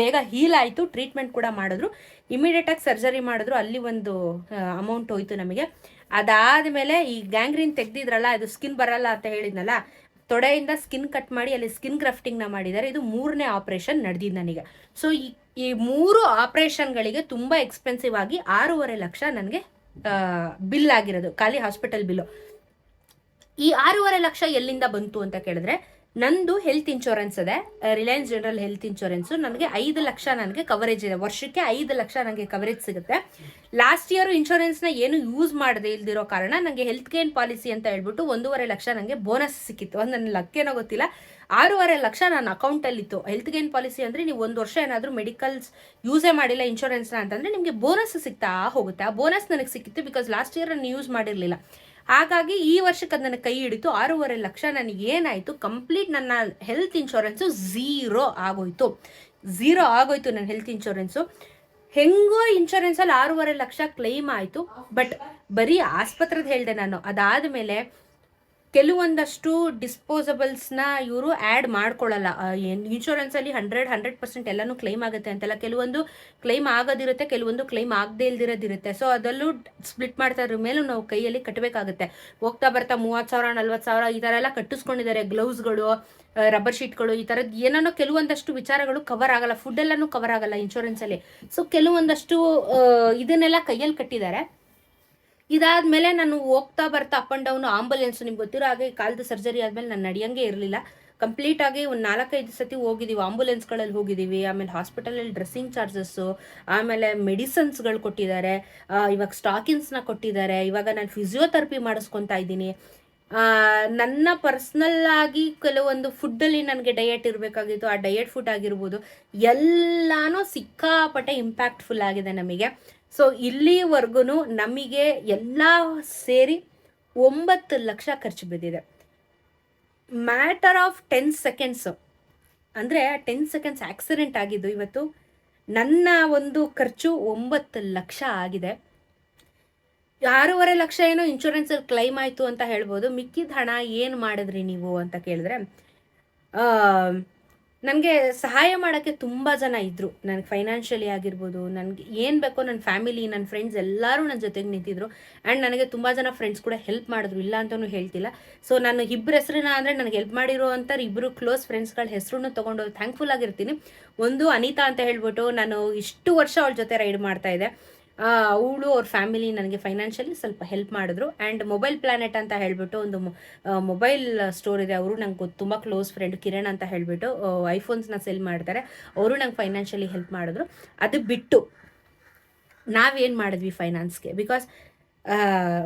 ಬೇಗ ಹೀಲ್ ಆಯಿತು ಟ್ರೀಟ್ಮೆಂಟ್ ಕೂಡ ಮಾಡಿದ್ರು. ಇಮಿಡಿಯೇಟಾಗಿ ಸರ್ಜರಿ ಮಾಡಿದ್ರು, ಅಲ್ಲಿ ಒಂದು ಅಮೌಂಟ್ ಹೋಯಿತು ನಮಗೆ. ಅದಾದ ಮೇಲೆ ಈ ಗ್ಯಾಂಗ್ರೀನ್ ತೆಗೆದಿದ್ರಲ್ಲ, ಅದು ಸ್ಕಿನ್ ಬರಲ್ಲ ಅಂತ ಹೇಳಿದ್ನಲ್ಲ, ತೊಡೆಯಿಂದ ಸ್ಕಿನ್ ಕಟ್ ಮಾಡಿ, ಅಲ್ಲಿ ಸ್ಕಿನ್ ಗ್ರಫ್ಟಿಂಗ್ನ ಮಾಡಿದ್ದಾರೆ. ಇದು ಮೂರನೇ ಆಪ್ರೇಷನ್ ನಡೆದಿದ್ದು ನನಗೆ. ಸೊ ಈ ಈ ಮೂರು ಆಪ್ರೇಷನ್ಗಳಿಗೆ ತುಂಬ ಎಕ್ಸ್ಪೆನ್ಸಿವ್ ಆಗಿ ಆರೂವರೆ ಲಕ್ಷ ನನಗೆ ಬಿಲ್ ಆಗಿರೋದು, ಖಾಲಿ ಹಾಸ್ಪಿಟಲ್ ಬಿಲ್ಲು ಈ ಆರೂವರೆ ಲಕ್ಷ ಎಲ್ಲಿಂದ ಬಂತು ಅಂತ ಕೇಳಿದ್ರೆ ನಂದು ಹೆಲ್ತ್ ಇನ್ಶೂರೆನ್ಸ್ ಇದೆ. ರಿಲಯನ್ಸ್ ಜನರಲ್ ಹೆಲ್ತ್ ಇನ್ಶೂರೆನ್ಸ್ ನನಗೆ ಐದು ಲಕ್ಷ ನನಗೆ ಕವರೇಜ್ ಇದೆ. ವರ್ಷಕ್ಕೆ ಐದು ಲಕ್ಷ ನನಗೆ ಕವರೇಜ್ ಸಿಗುತ್ತೆ. ಲಾಸ್ಟ್ ಇಯರ್ ಇನ್ಶೂರೆನ್ಸ್ನ ಏನು ಯೂಸ್ ಮಾಡದೆ ಇಲ್ದಿರೋ ಕಾರಣ ನನಗೆ ಹೆಲ್ತ್ ಕೇರ್ ಪಾಲಿಸಿ ಅಂತ ಹೇಳ್ಬಿಟ್ಟು ಒಂದೂವರೆ ಲಕ್ಷ ನನಗೆ ಬೋನಸ್ ಸಿಕ್ಕಿತ್ತು. ಅದು ನನ್ನ ಲಕ್ಕೇನೋ ಗೊತ್ತಿಲ್ಲ. ಆರೂವರೆ ಲಕ್ಷ ನನ್ನ ಅಕೌಂಟಲ್ಲಿತ್ತು ಹೆಲ್ತ್ ಗೇನ್ ಪಾಲಿಸಿ ಅಂದರೆ ನೀವು ಒಂದು ವರ್ಷ ಏನಾದರೂ ಮೆಡಿಕಲ್ಸ್ ಯೂಸೇ ಮಾಡಿಲ್ಲ ಇನ್ಶೂರೆನ್ಸ್ನ ಅಂತಂದರೆ ನಿಮಗೆ ಬೋನಸ್ ಸಿಗ್ತಾ ಹೋಗುತ್ತೆ. ಆ ಬೋನಸ್ ನನಗೆ ಸಿಕ್ಕಿತ್ತು ಬಿಕಾಸ್ ಲಾಸ್ಟ್ ಇಯರ್ ನಾನು ಯೂಸ್ ಮಾಡಿರಲಿಲ್ಲ. ಹಾಗಾಗಿ ಈ ವರ್ಷಕ್ಕೆ ಅದು ನನಗೆ ಕೈ ಹಿಡಿತು ಆರೂವರೆ ಲಕ್ಷ ನನಗೆ ಏನಾಯ್ತು? ಕಂಪ್ಲೀಟ್ ನನ್ನ ಹೆಲ್ತ್ ಇನ್ಶೂರೆನ್ಸು ಝೀರೋ ಆಗೋಯ್ತು. ಝೀರೋ ಆಗೋಯ್ತು ನನ್ನ ಹೆಲ್ತ್ ಇನ್ಶೂರೆನ್ಸು ಹೆಂಗೋ ಇನ್ಶೂರೆನ್ಸಲ್ಲಿ ಆರೂವರೆ ಲಕ್ಷ ಕ್ಲೈಮ್ ಆಯಿತು. ಬಟ್ ಬರೀ ಆಸ್ಪತ್ರೆದು ಹೇಳಿದೆ ನಾನು. ಅದಾದಮೇಲೆ ಕೆಲವೊಂದಷ್ಟು ಡಿಸ್ಪೋಸಬಲ್ಸ್ನ ಇವರು ಆ್ಯಡ್ ಮಾಡ್ಕೊಳ್ಳಲ್ಲ. ಇನ್ಶೂರೆನ್ಸಲ್ಲಿ ಹಂಡ್ರೆಡ್ ಹಂಡ್ರೆಡ್ ಪರ್ಸೆಂಟ್ ಎಲ್ಲನೂ ಕ್ಲೈಮ್ ಆಗುತ್ತೆ ಅಂತೆಲ್ಲ. ಕೆಲವೊಂದು ಕ್ಲೈಮ್ ಆಗೋದಿರುತ್ತೆ, ಕೆಲವೊಂದು ಕ್ಲೈಮ್ ಆಗದೇ ಇಲ್ದಿರೋದಿರುತ್ತೆ. ಸೊ ಅದಲ್ಲೂ ಸ್ಪ್ಲಿಟ್ ಮಾಡ್ತಾ ಇದ್ರ ಮೇಲೂ ನಾವು ಕೈಯಲ್ಲಿ ಕಟ್ಟಬೇಕಾಗುತ್ತೆ ಹೋಗ್ತಾ ಬರ್ತಾ ಮೂವತ್ತು ಸಾವಿರ, ನಲ್ವತ್ತು ಸಾವಿರ ಈ ಥರ ಎಲ್ಲ ಕಟ್ಟಿಸ್ಕೊಂಡಿದ್ದಾರೆ. ಗ್ಲೌಸ್ಗಳು ರಬ್ಬರ್ ಶೀಟ್ಗಳು ಈ ಥರದ್ದು ಏನೇನೋ ಕೆಲವೊಂದಷ್ಟು ವಿಚಾರಗಳು ಕವರ್ ಆಗಲ್ಲ. ಫುಡ್ ಎಲ್ಲನೂ ಕವರ್ ಆಗಲ್ಲ ಇನ್ಶೂರೆನ್ಸಲ್ಲಿ ಸೊ ಕೆಲವೊಂದಷ್ಟು ಇದನ್ನೆಲ್ಲ ಕೈಯಲ್ಲಿ ಕಟ್ಟಿದ್ದಾರೆ. ಇದಾದ್ಮೇಲೆ ನಾನು ಹೋಗ್ತಾ ಬರ್ತಾ ಅಪ್ ಆ್ಯಂಡ್ ಡೌನ್ ಆಂಬುಲೆನ್ಸ್ ನಿಮ್ಗೆ ಗೊತ್ತಿರೋ ಹಾಗೆ ಕಾಲದ ಸರ್ಜರಿ ಆದಮೇಲೆ ನಾನು ನಡಿಯಂಗೆ ಇರಲಿಲ್ಲ. ಕಂಪ್ಲೀಟ್ ಆಗಿ ಒಂದು ನಾಲ್ಕೈದು ಸತಿ ಹೋಗಿದ್ದೀವಿ ಆಂಬುಲೆನ್ಸ್ಗಳಲ್ಲಿ ಹೋಗಿದ್ದೀವಿ ಆಮೇಲೆ ಹಾಸ್ಪಿಟಲಲ್ಲಿ ಡ್ರೆಸ್ಸಿಂಗ್ ಚಾರ್ಜಸ್ಸು ಆಮೇಲೆ ಮೆಡಿಸನ್ಸ್ಗಳು ಕೊಟ್ಟಿದ್ದಾರೆ. ಇವಾಗ ಸ್ಟಾಕಿನ್ಸ್ನ ಕೊಟ್ಟಿದ್ದಾರೆ. ಇವಾಗ ನಾನು ಫಿಸಿಯೋಥೆರಪಿ ಮಾಡಿಸ್ಕೊತಾ ಇದ್ದೀನಿ. ನನ್ನ ಪರ್ಸ್ನಲ್ ಆಗಿ ಕೆಲವೊಂದು ಫುಡ್ಡಲ್ಲಿ ನನಗೆ ಡಯಟ್ ಇರಬೇಕಾಗಿತ್ತು. ಆ ಡಯಟ್ ಫುಡ್ ಆಗಿರ್ಬೋದು. ಎಲ್ಲಾನು ಸಿಕ್ಕಾಪಟ್ಟೆ ಇಂಪ್ಯಾಕ್ಟ್ಫುಲ್ ಆಗಿದೆ ನಮಗೆ. ಸೊ ಇಲ್ಲಿವರೆಗೂ ನಮಗೆ ಎಲ್ಲ ಸೇರಿ ಒಂಬತ್ತು ಲಕ್ಷ ಖರ್ಚು ಬಿದ್ದಿದೆ. ಮ್ಯಾಟರ್ ಆಫ್ ಟೆನ್ ಸೆಕೆಂಡ್ಸು ಅಂದರೆ ಟೆನ್ ಸೆಕೆಂಡ್ಸ್ ಆಕ್ಸಿಡೆಂಟ್ ಆಗಿದ್ದು ಇವತ್ತು ನನ್ನ ಒಂದು ಖರ್ಚು ಒಂಬತ್ತು ಲಕ್ಷ ಆಗಿದೆ. ಆರೂವರೆ ಲಕ್ಷ ಏನೋ ಇನ್ಶೂರೆನ್ಸಲ್ಲಿ ಕ್ಲೈಮ್ ಆಯಿತು ಅಂತ ಹೇಳ್ಬೋದು. ಮಿಕ್ಕಿದ ಹಣ ಏನು ಮಾಡಿದ್ರಿ ನೀವು ಅಂತ ಕೇಳಿದ್ರೆ ನನಗೆ ಸಹಾಯ ಮಾಡೋಕ್ಕೆ ತುಂಬ ಜನ ಇದ್ದರು ನನಗೆ ಫೈನಾನ್ಷಿಯಲಿ ಆಗಿರ್ಬೋದು, ನನಗೆ ಏನು ಬೇಕೋ ನನ್ನ ಫ್ಯಾಮಿಲಿ ನನ್ನ ಫ್ರೆಂಡ್ಸ್ ಎಲ್ಲರೂ ನನ್ನ ಜೊತೆಗೆ ನಿಂತಿದ್ರು. ಆ್ಯಂಡ್ ನನಗೆ ತುಂಬ ಜನ ಫ್ರೆಂಡ್ಸ್ ಕೂಡ ಹೆಲ್ಪ್ ಮಾಡಿದ್ರು, ಇಲ್ಲ ಅಂತಲೂ ಹೇಳ್ತಿಲ್ಲ. ಸೊ ನಾನು ಇಬ್ಬರ ಹೆಸರಿನ ಅಂದರೆ ನನಗೆ ಹೆಲ್ಪ್ ಮಾಡಿರೋ ಅಂತ ಇಬ್ಬರು ಕ್ಲೋಸ್ ಫ್ರೆಂಡ್ಸ್ಗಳ ಹೆಸರನ್ನು ತೊಗೊಂಡು ಥ್ಯಾಂಕ್ಫುಲ್ ಆಗಿರ್ತೀನಿ. ಒಂದು ಅನಿತಾ ಅಂತ ಹೇಳ್ಬಿಟ್ಟು ನಾನು ಇಷ್ಟು ವರ್ಷ ಅವಳ ಜೊತೆ ರೈಡ್ ಮಾಡ್ತಾ ಇದ್ದೆ. ಅವಳು ಅವ್ರ ಫ್ಯಾಮಿಲಿ ನನಗೆ ಫೈನಾನ್ಷಿಯಲಿ ಸ್ವಲ್ಪ ಹೆಲ್ಪ್ ಮಾಡಿದ್ರು. ಆ್ಯಂಡ್ ಮೊಬೈಲ್ ಪ್ಲಾನೆಟ್ ಅಂತ ಹೇಳ್ಬಿಟ್ಟು ಒಂದು ಮೊಬೈಲ್ ಸ್ಟೋರ್ ಇದೆ. ಅವರು ನಂಗೆ ತುಂಬ ಕ್ಲೋಸ್ ಫ್ರೆಂಡ್ ಕಿರಣ್ ಅಂತ ಹೇಳ್ಬಿಟ್ಟು ಐಫೋನ್ಸ್ನ ಸೆಲ್ ಮಾಡ್ತಾರೆ. ಅವರು ನಂಗೆ ಫೈನಾನ್ಷಿಯಲಿ ಹೆಲ್ಪ್ ಮಾಡಿದ್ರು. ಅದು ಬಿಟ್ಟು ನಾವೇನು ಮಾಡಿದ್ವಿ ಫೈನಾನ್ಸ್ಗೆ ಬಿಕಾಸ್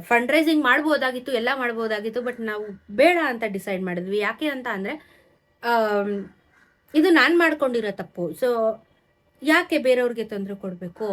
ಫಂಡ್ ರೈಸಿಂಗ್ ಮಾಡ್ಬೋದಾಗಿತ್ತು, ಎಲ್ಲ ಮಾಡ್ಬೋದಾಗಿತ್ತು ಬಟ್ ನಾವು ಬೇಡ ಅಂತ ಡಿಸೈಡ್ ಮಾಡಿದ್ವಿ. ಯಾಕೆ ಅಂತ ಅಂದರೆ ಇದು ನಾನು ಮಾಡ್ಕೊಂಡಿರೋ ತಪ್ಪು. ಸೊ ಯಾಕೆ ಬೇರೆಯವ್ರಿಗೆ ತೊಂದರೆ ಕೊಡಬೇಕು?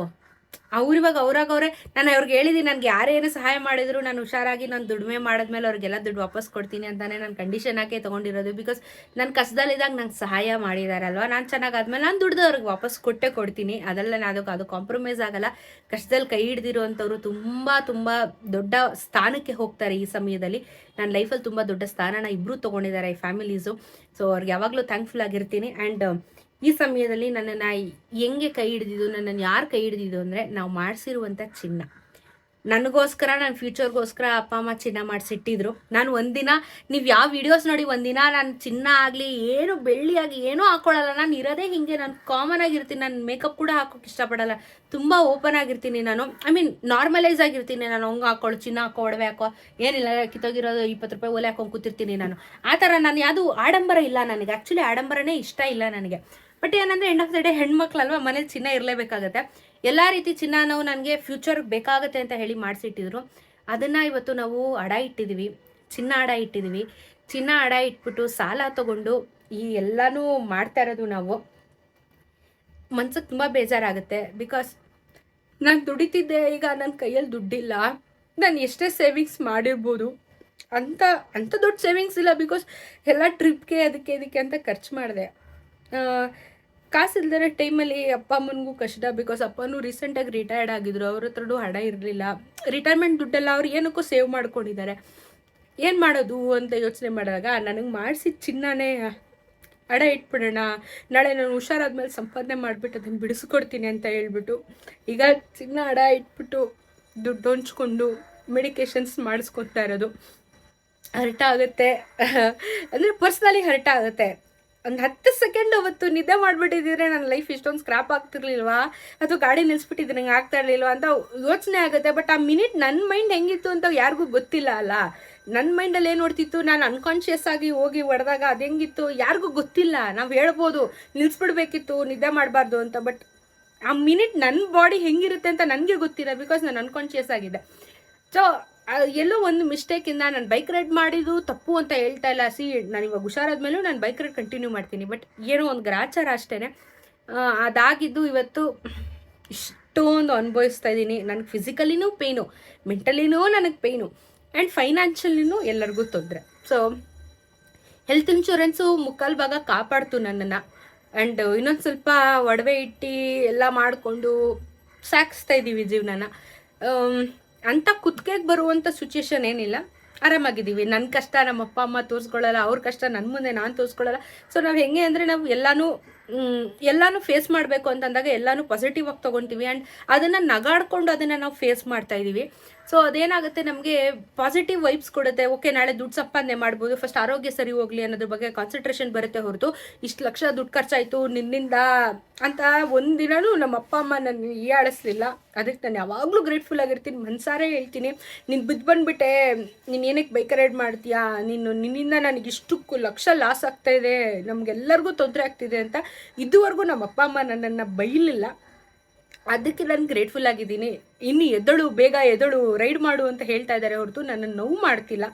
ಅವ್ರಿವಾಗ ಅವ್ರಾಗ ಅವರೇ ನಾನು ಅವ್ರಿಗೆ ಹೇಳಿದ್ದೀನಿ ನನಗೆ ಯಾರೇನು ಸಹಾಯ ಮಾಡಿದ್ರು, ನಾನು ಹುಷಾರಾಗಿ ನಾನು ದುಡಿಮೆ ಮಾಡಿದ್ಮೇಲೆ ಅವ್ರಿಗೆಲ್ಲ ದುಡ್ಡು ವಾಪಸ್ ಕೊಡ್ತೀನಿ ಅಂತಾನೆ ನಾನು ಕಂಡೀಷನ್ ಹಾಕಿ ತೊಗೊಂಡಿರೋದು. ಬಿಕಾಸ್ ನನ್ನ ಕಸದಲ್ಲಿದ್ದಾಗ ನಂಗೆ ಸಹಾಯ ಮಾಡಿದಾರಲ್ವ ನಾನು ಚೆನ್ನಾಗಾದ್ಮೇಲೆ ನಾನು ದುಡ್ದು ಅವ್ರಿಗೆ ವಾಪಸ್ ಕೊಟ್ಟೆ ಕೊಡ್ತೀನಿ. ಅದೆಲ್ಲ ನಾನು ಅದಕ್ಕೆ, ಅದು ಕಾಂಪ್ರಮೈಸ್ ಆಗಲ್ಲ. ಕಷ್ಟದಲ್ಲಿ ಕೈ ಹಿಡ್ದಿರುವಂಥವ್ರು ತುಂಬ ತುಂಬ ದೊಡ್ಡ ಸ್ಥಾನಕ್ಕೆ ಹೋಗ್ತಾರೆ ಈ ಸಮಯದಲ್ಲಿ. ನನ್ನ ಲೈಫಲ್ಲಿ ತುಂಬ ದೊಡ್ಡ ಸ್ಥಾನನ ಇಬ್ಬರು ತೊಗೊಂಡಿದ್ದಾರೆ, ಈ ಫ್ಯಾಮಿಲೀಸು ಸೊ ಅವ್ರಿಗೆ ಯಾವಾಗಲೂ ಥ್ಯಾಂಕ್ಫುಲ್ ಆಗಿರ್ತೀನಿ. ಆ್ಯಂಡ್ ಈ ಸಮಯದಲ್ಲಿ ನನ್ನನ್ನು ಹೆಂಗೆ ಕೈ ಹಿಡಿದಿದ್ದು, ನನ್ನನ್ನು ಯಾರು ಕೈ ಹಿಡಿದಿದ್ದು ಅಂದರೆ ನಾವು ಮಾಡಿಸಿರುವಂಥ ಚಿನ್ನ. ನನಗೋಸ್ಕರ ನನ್ನ ಫ್ಯೂಚರ್ಗೋಸ್ಕರ ಅಪ್ಪ, ಅಮ್ಮ ಚಿನ್ನ ಮಾಡಿಸಿಟ್ಟಿದ್ರು. ನಾನು ಒಂದಿನ, ನೀವು ಯಾವ ವಿಡಿಯೋಸ್ ನೋಡಿ, ಒಂದಿನ ನಾನು ಚಿನ್ನ ಆಗಲಿ, ಏನು ಬೆಳ್ಳಿಯಾಗಿ ಏನೂ ಹಾಕೊಳ್ಳಲ್ಲ. ನಾನು ಇರೋದೇ ಹಿಂಗೆ, ನಾನು ಕಾಮನ್ ಆಗಿರ್ತೀನಿ. ನಾನು ಮೇಕಪ್ ಕೂಡ ಹಾಕೋಕೆ ಇಷ್ಟಪಡಲ್ಲ. ತುಂಬ ಓಪನ್ ಆಗಿರ್ತೀನಿ ನಾನು. ಐ ಮೀನ್ ನಾರ್ಮಲೈಸ್ ಆಗಿರ್ತೀನಿ ನಾನು. ಹಂಗೆ ಹಾಕೊಳ್ಳು, ಚಿನ್ನ ಹಾಕೋ, ಒಡವೆ ಹಾಕೋ, ಏನಿಲ್ಲ, ಕಿತ್ತೋಗಿರೋದು ಇಪ್ಪತ್ತು ರೂಪಾಯಿ ಓಲೆ ಹಾಕೊಂಡು ಕೂತಿರ್ತೀನಿ ನಾನು. ಆ ಥರ ನಾನು ಯಾವುದು ಆಡಂಬರ ಇಲ್ಲ ನನಗೆ. ಆ್ಯಕ್ಚುಲಿ ಆಡಂಬರನೇ ಇಷ್ಟ ಇಲ್ಲ ನನಗೆ. ಬಟ್ ಏನಂದರೆ ಎಂಡ್ ಆಫ್ ದ ಡೇ ಹೆಣ್ಮಕ್ಳಲ್ವ ಮನೇಲಿ ಚಿನ್ನ ಇರಲೇಬೇಕಾಗತ್ತೆ. ಎಲ್ಲ ರೀತಿ ಚಿನ್ನ ನಾವು ನನಗೆ ಫ್ಯೂಚರ್ ಬೇಕಾಗುತ್ತೆ ಅಂತ ಹೇಳಿ ಮಾಡಿಸಿಟ್ಟಿದ್ರು. ಅದನ್ನು ಇವತ್ತು ನಾವು ಅಡ ಇಟ್ಟಿದ್ದೀವಿ ಚಿನ್ನ ಅಡ ಇಟ್ಟಿದ್ದೀವಿ ಚಿನ್ನ ಅಡ ಇಟ್ಬಿಟ್ಟು ಸಾಲ ತಗೊಂಡು ಈ ಎಲ್ಲನೂ ಮಾಡ್ತಾ ಇರೋದು ನಾವು. ಮನ್ಸಿಗೆ ತುಂಬ ಬೇಜಾರಾಗುತ್ತೆ. ಬಿಕಾಸ್ ನಾನು ದುಡಿತಿದ್ದೆ, ಈಗ ನನ್ನ ಕೈಯಲ್ಲಿ ದುಡ್ಡಿಲ್ಲ. ನಾನು ಎಷ್ಟೇ ಸೇವಿಂಗ್ಸ್ ಮಾಡಿರ್ಬೋದು. ಅಂತ ಅಂಥ ದೊಡ್ಡ ಸೇವಿಂಗ್ಸ್ ಇಲ್ಲ ಬಿಕಾಸ್ ಎಲ್ಲ ಟ್ರಿಪ್ಗೆ ಅದಕ್ಕೆ, ಇದಕ್ಕೆ ಅಂತ ಖರ್ಚು ಮಾಡಿದೆ. ಕಾಸಿಲ್ದಿರೋ ಟೈಮಲ್ಲಿ ಅಪ್ಪ ಅಮ್ಮನಿಗೂ ಕಷ್ಟ ಬಿಕಾಸ್ ಅಪ್ಪನೂ ರೀಸೆಂಟಾಗಿ ರಿಟೈರ್ಡ್ ಆಗಿದ್ರು, ಅವ್ರ ಹತ್ರನೂ ಹಣ ಇರಲಿಲ್ಲ. ರಿಟೈರ್ಮೆಂಟ್ ದುಡ್ಡೆಲ್ಲ ಅವ್ರು ಏನಕ್ಕೂ ಸೇವ್ ಮಾಡ್ಕೊಂಡಿದ್ದಾರೆ. ಏನು ಮಾಡೋದು ಅಂತ ಯೋಚನೆ ಮಾಡಿದಾಗ, ನನಗೆ ಮಾಡಿಸಿದ ಚಿನ್ನನೇ ಅಡ ಇಟ್ಬಿಡೋಣ. ನಾಳೆ ನಾನು ಹುಷಾರಾದ್ಮೇಲೆ ಸಂಪಾದನೆ ಮಾಡಿಬಿಟ್ಟು ಅದನ್ನು ಬಿಡಿಸ್ಕೊಡ್ತೀನಿ ಅಂತ ಹೇಳ್ಬಿಟ್ಟು, ಈಗ ಚಿನ್ನ ಅಡ ಇಟ್ಬಿಟ್ಟು ದುಡ್ಡು ಹೊಂಚ್ಕೊಂಡು ಮೆಡಿಕೇಶನ್ಸ್ ಮಾಡಿಸ್ಕೊತಾ ಇರೋದು. ಹರ್ಟ್ ಆಗುತ್ತೆ. ಅಂದರೆ ಪರ್ಸ್ನಲಿ ಹರ್ಟ್ ಆಗುತ್ತೆ. ಒಂದು ಹತ್ತು ಸೆಕೆಂಡ್ ಅವತ್ತು ನಿದ್ದೆ ಮಾಡಿಬಿಟ್ಟಿದ್ರೆ ನನ್ನ ಲೈಫ್ ಇಷ್ಟೊಂದು ಸ್ಕ್ರಾಪ್ ಆಗ್ತಿರ್ಲಿಲ್ವಾ? ಅಥವಾ ಗಾಡಿ ನಿಲ್ಲಿಸ್ಬಿಟ್ಟಿದ್ರೆ ನಂಗೆ ಆಗ್ತಾ ಇರಲಿಲ್ವಾ ಅಂತ ಯೋಚನೆ ಆಗುತ್ತೆ. ಬಟ್ ಆ ಮಿನಿಟ್ ನನ್ನ ಮೈಂಡ್ ಹೆಂಗಿತ್ತು ಅಂತ ಯಾರಿಗೂ ಗೊತ್ತಿಲ್ಲ ಅಲ್ಲ. ನನ್ನ ಮೈಂಡಲ್ಲಿ ಏನು ನೋಡ್ತಿತ್ತು ನಾನು ಅನ್ಕಾನ್ಷಿಯಸ್ ಆಗಿ ಹೋಗಿ ಹೊಡೆದಾಗ ಅದು ಹೆಂಗಿತ್ತು? ಯಾರಿಗೂ ಗೊತ್ತಿಲ್ಲ. ನಾವು ಹೇಳ್ಬೋದು ನಿಲ್ಲಿಸ್ಬಿಡ್ಬೇಕಿತ್ತು ನಿದ್ದೆ ಮಾಡಬಾರ್ದು ಅಂತ. ಬಟ್ ಆ ಮಿನಿಟ್ ನನ್ನ ಬಾಡಿ ಹೆಂಗಿರುತ್ತೆ ಅಂತ ನನಗೆ ಗೊತ್ತಿಲ್ಲ ಬಿಕಾಸ್ ನಾನು ಅನ್ಕಾನ್ಷಿಯಸ್ ಆಗಿದೆ ಸೊ ಎಲ್ಲೋ ಒಂದು ಮಿಸ್ಟೇಕಿಂದ ನಾನು ಬೈಕ್ ರೈಡ್ ಮಾಡಿದ್ದು ತಪ್ಪು ಅಂತ ಹೇಳ್ತಾ ಇಲ್ಲ. ಸಿ ನಾನು ಇವಾಗ ಹುಷಾರಾದ್ಮೇಲೂ ನಾನು ಬೈಕ್ ರೈಡ್ ಕಂಟಿನ್ಯೂ ಮಾಡ್ತೀನಿ. ಬಟ್ ಏನೋ ಒಂದು ಗ್ರಾಚಾರ ಅಷ್ಟೇ ಅದಾಗಿದ್ದು ಇವತ್ತು ಇಷ್ಟೊಂದು ಅನುಭವಿಸ್ತಾ ಇದ್ದೀನಿ. ನನಗೆ ಫಿಸಿಕಲಿನೂ ಪೇಯ್ನು ಮೆಂಟಲಿನೂ ನನಗೆ ಪೇಯ್ನು ಆ್ಯಂಡ್ ಫೈನಾನ್ಷಿಯಲಿನೂ ಎಲ್ಲರಿಗೂ ತೊಂದರೆ. ಸೊ ಹೆಲ್ತ್ ಇನ್ಶೂರೆನ್ಸು ಮುಕ್ಕಾಲು ಭಾಗ ಕಾಪಾಡ್ತು ನನ್ನನ್ನು. ಆ್ಯಂಡ್ ಇನ್ನೊಂದು ಸ್ವಲ್ಪ ಒಡವೆ ಇಟ್ಟು ಎಲ್ಲ ಮಾಡಿಕೊಂಡು ಸಾಗಿಸ್ತಾ ಇದ್ದೀವಿ ಜೀವನನ. ಆಮ್, ಅಂಥ ಕುತ್ತಿಗೆಗೆ ಬರುವಂಥ ಸಿಚುಯೇಷನ್ ಏನಿಲ್ಲ. ಆರಾಮಾಗಿದ್ದೀವಿ. ನನ್ನ ಕಷ್ಟ ನಮ್ಮ ಅಪ್ಪ, ಅಮ್ಮ ತೋರಿಸ್ಕೊಳ್ಳಲ್ಲ, ಅವ್ರ ಕಷ್ಟ ನನ್ನ ಮುಂದೆ ನಾನು ತೋರಿಸ್ಕೊಳ್ಳಲ್ಲ. ಸೊ ನಾವು ಹೆಂಗೆ ಅಂದರೆ ನಾವು ಎಲ್ಲನೂ ಎಲ್ಲಾನು ಎಲ್ಲನೂ ಫೇಸ್ ಮಾಡಬೇಕು ಅಂತಂದಾಗ ಎಲ್ಲನೂ ಪಾಸಿಟಿವ್ ಆಗಿ ತೊಗೊತೀವಿ. ಆ್ಯಂಡ್ ಅದನ್ನು ನಗಾಡ್ಕೊಂಡು ಅದನ್ನು ನಾವು ಫೇಸ್ ಮಾಡ್ತಾ ಇದ್ದೀವಿ ಸೊ ಅದೇನಾಗುತ್ತೆ? ನಮಗೆ ಪಾಸಿಟಿವ್ ವೈಬ್ಸ್ ಕೊಡುತ್ತೆ. ಓಕೆ ನಾಳೆ ದುಡ್ಡು ಸಂಪಾದನೆ ಮಾಡ್ಬೋದು. ಫಸ್ಟ್ ಆರೋಗ್ಯ ಸರಿ ಹೋಗ್ಲಿ ಅನ್ನೋದ್ರ ಬಗ್ಗೆ ಕಾನ್ಸಂಟ್ರೇಷನ್ ಬರುತ್ತೆ ಹೊರತು. ಇಷ್ಟು ಲಕ್ಷ ದುಡ್ಡು ಖರ್ಚಾಯಿತು, ನಿನ್ನಿಂದ ಅಂತ ಒಂದಿನೂ ನಮ್ಮ ಅಪ್ಪ, ಅಮ್ಮ ನನ್ನ ಆಡಿಸ್ಲಿಲ್ಲ ಅದಕ್ಕೆ ನಾನು ಯಾವಾಗಲೂ ಗ್ರೇಟ್ಫುಲ್ ಆಗಿರ್ತೀನಿ. ಮನ್ಸಾರೆ ಹೇಳ್ತೀನಿ. ನೀನು ಬಿದ್ದು ಬಂದುಬಿಟ್ಟೆ. ನೀನು ಏನಕ್ಕೆ ಬೈಕ್ ರೈಡ್ ಮಾಡ್ತೀಯಾ? ನೀನು, ನಿನ್ನಿಂದ ನನಗೆ ಇಷ್ಟಕ್ಕೂ ಲಕ್ಷ ಲಾಸ್ ಆಗ್ತಾ ಇದೆ. ನಮಗೆಲ್ಲರಿಗೂ ತೊಂದರೆ ಆಗ್ತಿದೆ ಅಂತ ಇದುವರೆಗೂ ನಮ್ಮ ಅಪ್ಪ, ಅಮ್ಮ ನನ್ನನ್ನು ಬೈಲಿಲ್ಲ. ಅದಕ್ಕೆ ನಾನು ಗ್ರೇಟ್ಫುಲ್ ಆಗಿದ್ದೀನಿ. ಇನ್ನು ಎದ್ದಳು, ಬೇಗ ಎದಳು ರೈಡ್ ಮಾಡು ಅಂತ ಹೇಳ್ತಾ ಇದ್ದಾರೆ ಹೊರತು ನನ್ನನ್ನು ನೋವು ಮಾಡ್ತಿಲ್ಲ.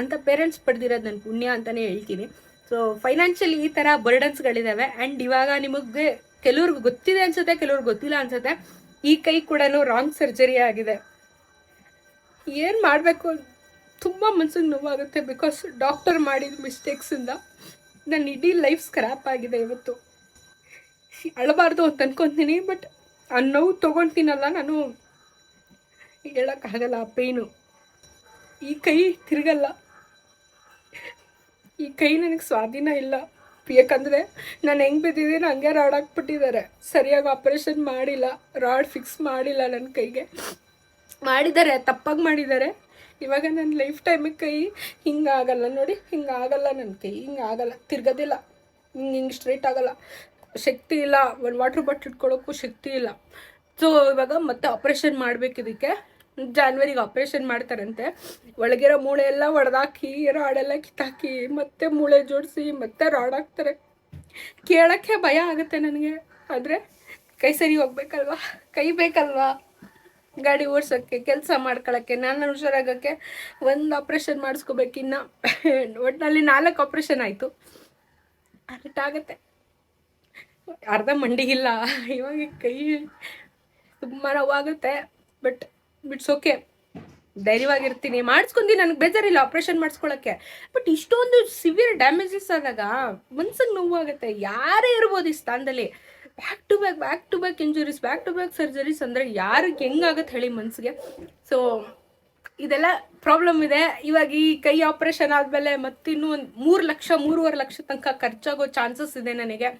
ಅಂತ ಪೇರೆಂಟ್ಸ್ ಪಡೆದಿರೋದು ನನ್ನ ಪುಣ್ಯ ಅಂತಲೇ ಹೇಳ್ತೀನಿ. ಸೊ ಫೈನಾನ್ಷಿಯಲಿ ಈ ಥರ ಬರ್ಡನ್ಸ್ಗಳಿದ್ದಾವೆ ಆ್ಯಂಡ್ ಇವಾಗ ನಿಮಗೆ ಕೆಲವ್ರಿಗೆ ಗೊತ್ತಿದೆ ಅನ್ಸುತ್ತೆ, ಕೆಲವ್ರಿಗೆ ಗೊತ್ತಿಲ್ಲ ಅನ್ಸುತ್ತೆ. ಈ ಕೈ ಕೂಡ ರಾಂಗ್ ಸರ್ಜರಿ ಆಗಿದೆ. ಏನು ಮಾಡಬೇಕು? ತುಂಬ ಮನ್ಸಿಗೆ ನೋವಾಗುತ್ತೆ ಬಿಕಾಸ್ ಡಾಕ್ಟರ್ ಮಾಡಿದ ಮಿಸ್ಟೇಕ್ಸಿಂದ ನನ್ನ ಇಡೀ ಲೈಫ್ ಸ್ಕ್ರ್ಯಾಪ್ ಆಗಿದೆ ಇವತ್ತು. ಅಳಬಾರ್ದು ಅಂತ ಅನ್ಕೊತೀನಿ ಬಟ್ ಆ ನೋವು ತೊಗೊಳ್ತೀನಲ್ಲ ನಾನು. ಹೇಳೋಕ್ಕಾಗಲ್ಲ ಆ ಪೇಯ್ನು ಈ ಕೈ ತಿರುಗಲ್ಲ. ಈ ಕೈ ನನಗೆ ಸ್ವಾಧೀನ ಇಲ್ಲ. ಯಾಕಂದರೆ ನಾನು ಹೆಂಗೆ ಬಿದ್ದಿದ್ದೀನಿ ಹಂಗೆ ರಾಡ್ ಹಾಕ್ಬಿಟ್ಟಿದ್ದಾರೆ. ಸರಿಯಾಗಿ ಆಪ್ರೇಷನ್ ಮಾಡಿಲ್ಲ. ರಾಡ್ ಫಿಕ್ಸ್ ಮಾಡಿಲ್ಲ ನನ್ನ ಕೈಗೆ. ಮಾಡಿದ್ದಾರೆ, ತಪ್ಪಾಗಿ ಮಾಡಿದ್ದಾರೆ. ಇವಾಗ ನನ್ನ ಲೈಫ್ ಟೈಮಿಗೆ ಕೈ ಹಿಂಗಾಗಲ್ಲ ನೋಡಿ ಹಿಂಗಾಗಲ್ಲ ನನ್ನ ಕೈ ಹಿಂಗಾಗಲ್ಲ ತಿರ್ಗೋದಿಲ್ಲ. ಹಿಂಗೆ ಹಿಂಗೆ ಸ್ಟ್ರೈಟ್ ಆಗಲ್ಲ. ಶಕ್ತಿ ಇಲ್ಲ, ಒಂದು ವಾಟ್ರ್ ಬಾಟ್ಲ್ ಇಟ್ಕೊಳ್ಳೋಕ್ಕೂ ಶಕ್ತಿ ಇಲ್ಲ. ಸೊ ಇವಾಗ ಮತ್ತೆ ಆಪ್ರೇಷನ್ ಮಾಡಬೇಕು ಇದಕ್ಕೆ. ಜಾನ್ವರಿಗೆ ಆಪ್ರೇಷನ್ ಮಾಡ್ತಾರಂತೆ. ಒಳಗಿರೋ ಮೂಳೆ ಎಲ್ಲ ಒಡೆದಾಕಿ, ರಾಡೆಲ್ಲ ಕಿತ್ತಾಕಿ, ಮತ್ತೆ ಮೂಳೆ ಜೋಡಿಸಿ, ಮತ್ತೆ ರಾಡ್ ಹಾಕ್ತಾರೆ. ಕೇಳೋಕ್ಕೆ ಭಯ ಆಗುತ್ತೆ ನನಗೆ. ಆದರೆ ಕೈ ಸರಿ ಹೋಗ್ಬೇಕಲ್ವಾ? ಕೈ ಬೇಕಲ್ವಾ? ಗಾಡಿ ಓಡಿಸೋಕ್ಕೆ, ಕೆಲಸ ಮಾಡ್ಕೊಳ್ಳೋಕ್ಕೆ ನಾನು ಹುಷಾರಾಗೋಕ್ಕೆ ಒಂದು ಆಪ್ರೇಷನ್ ಮಾಡಿಸ್ಕೋಬೇಕಿನ್ನ. ಒಟ್ಟಿನಲ್ಲಿ ನಾಲ್ಕು ಆಪ್ರೇಷನ್ ಆಯಿತು. ಆಗುತ್ತೆ. ಅರ್ಧ ಮಂಡಿಗಿಲ್ಲ. ಇವಾಗ ಕೈ ತುಂಬ ನೋವಾಗುತ್ತೆ ಬಟ್ ಬಿಟ್ಸ್ ಓಕೆ ಧೈರ್ಯವಾಗಿರ್ತೀನಿ. ಮಾಡಿಸ್ಕೊಂಡಿ, ನನಗೆ ಬೇಜಾರಿಲ್ಲ ಆಪ್ರೇಷನ್ ಮಾಡಿಸ್ಕೊಳ್ಳೋಕ್ಕೆ ಬಟ್ ಇಷ್ಟೊಂದು ಸಿವಿಯರ್ ಡ್ಯಾಮೇಜಸ್ ಆದಾಗ ಮನ್ಸಿಗೆ ನೋವಾಗುತ್ತೆ. ಯಾರೇ ಇರ್ಬೋದು ಈ ಸ್ಥಾನದಲ್ಲಿ. Back to back back to back injuries back to back surgeries ಅಂದರೆ ಯಾರಿಗೆ ಹೆಂಗಾಗತ್ತೆ ಹೇಳಿ ಮನಸ್ಸಿಗೆ ಸೊ ಇದೆಲ್ಲ ಪ್ರಾಬ್ಲಮ್ ಇದೆ. ಇವಾಗ ಈ ಕೈ ಆಪ್ರೇಷನ್ ಆದಮೇಲೆ ಮತ್ತಿನ್ನೂ ಒಂದು ಮೂರು ಲಕ್ಷ, ಮೂರುವರೆ ಲಕ್ಷ ತನಕ ಖರ್ಚಾಗೋ ಚಾನ್ಸಸ್ ಇದೆ ನನಗೆ.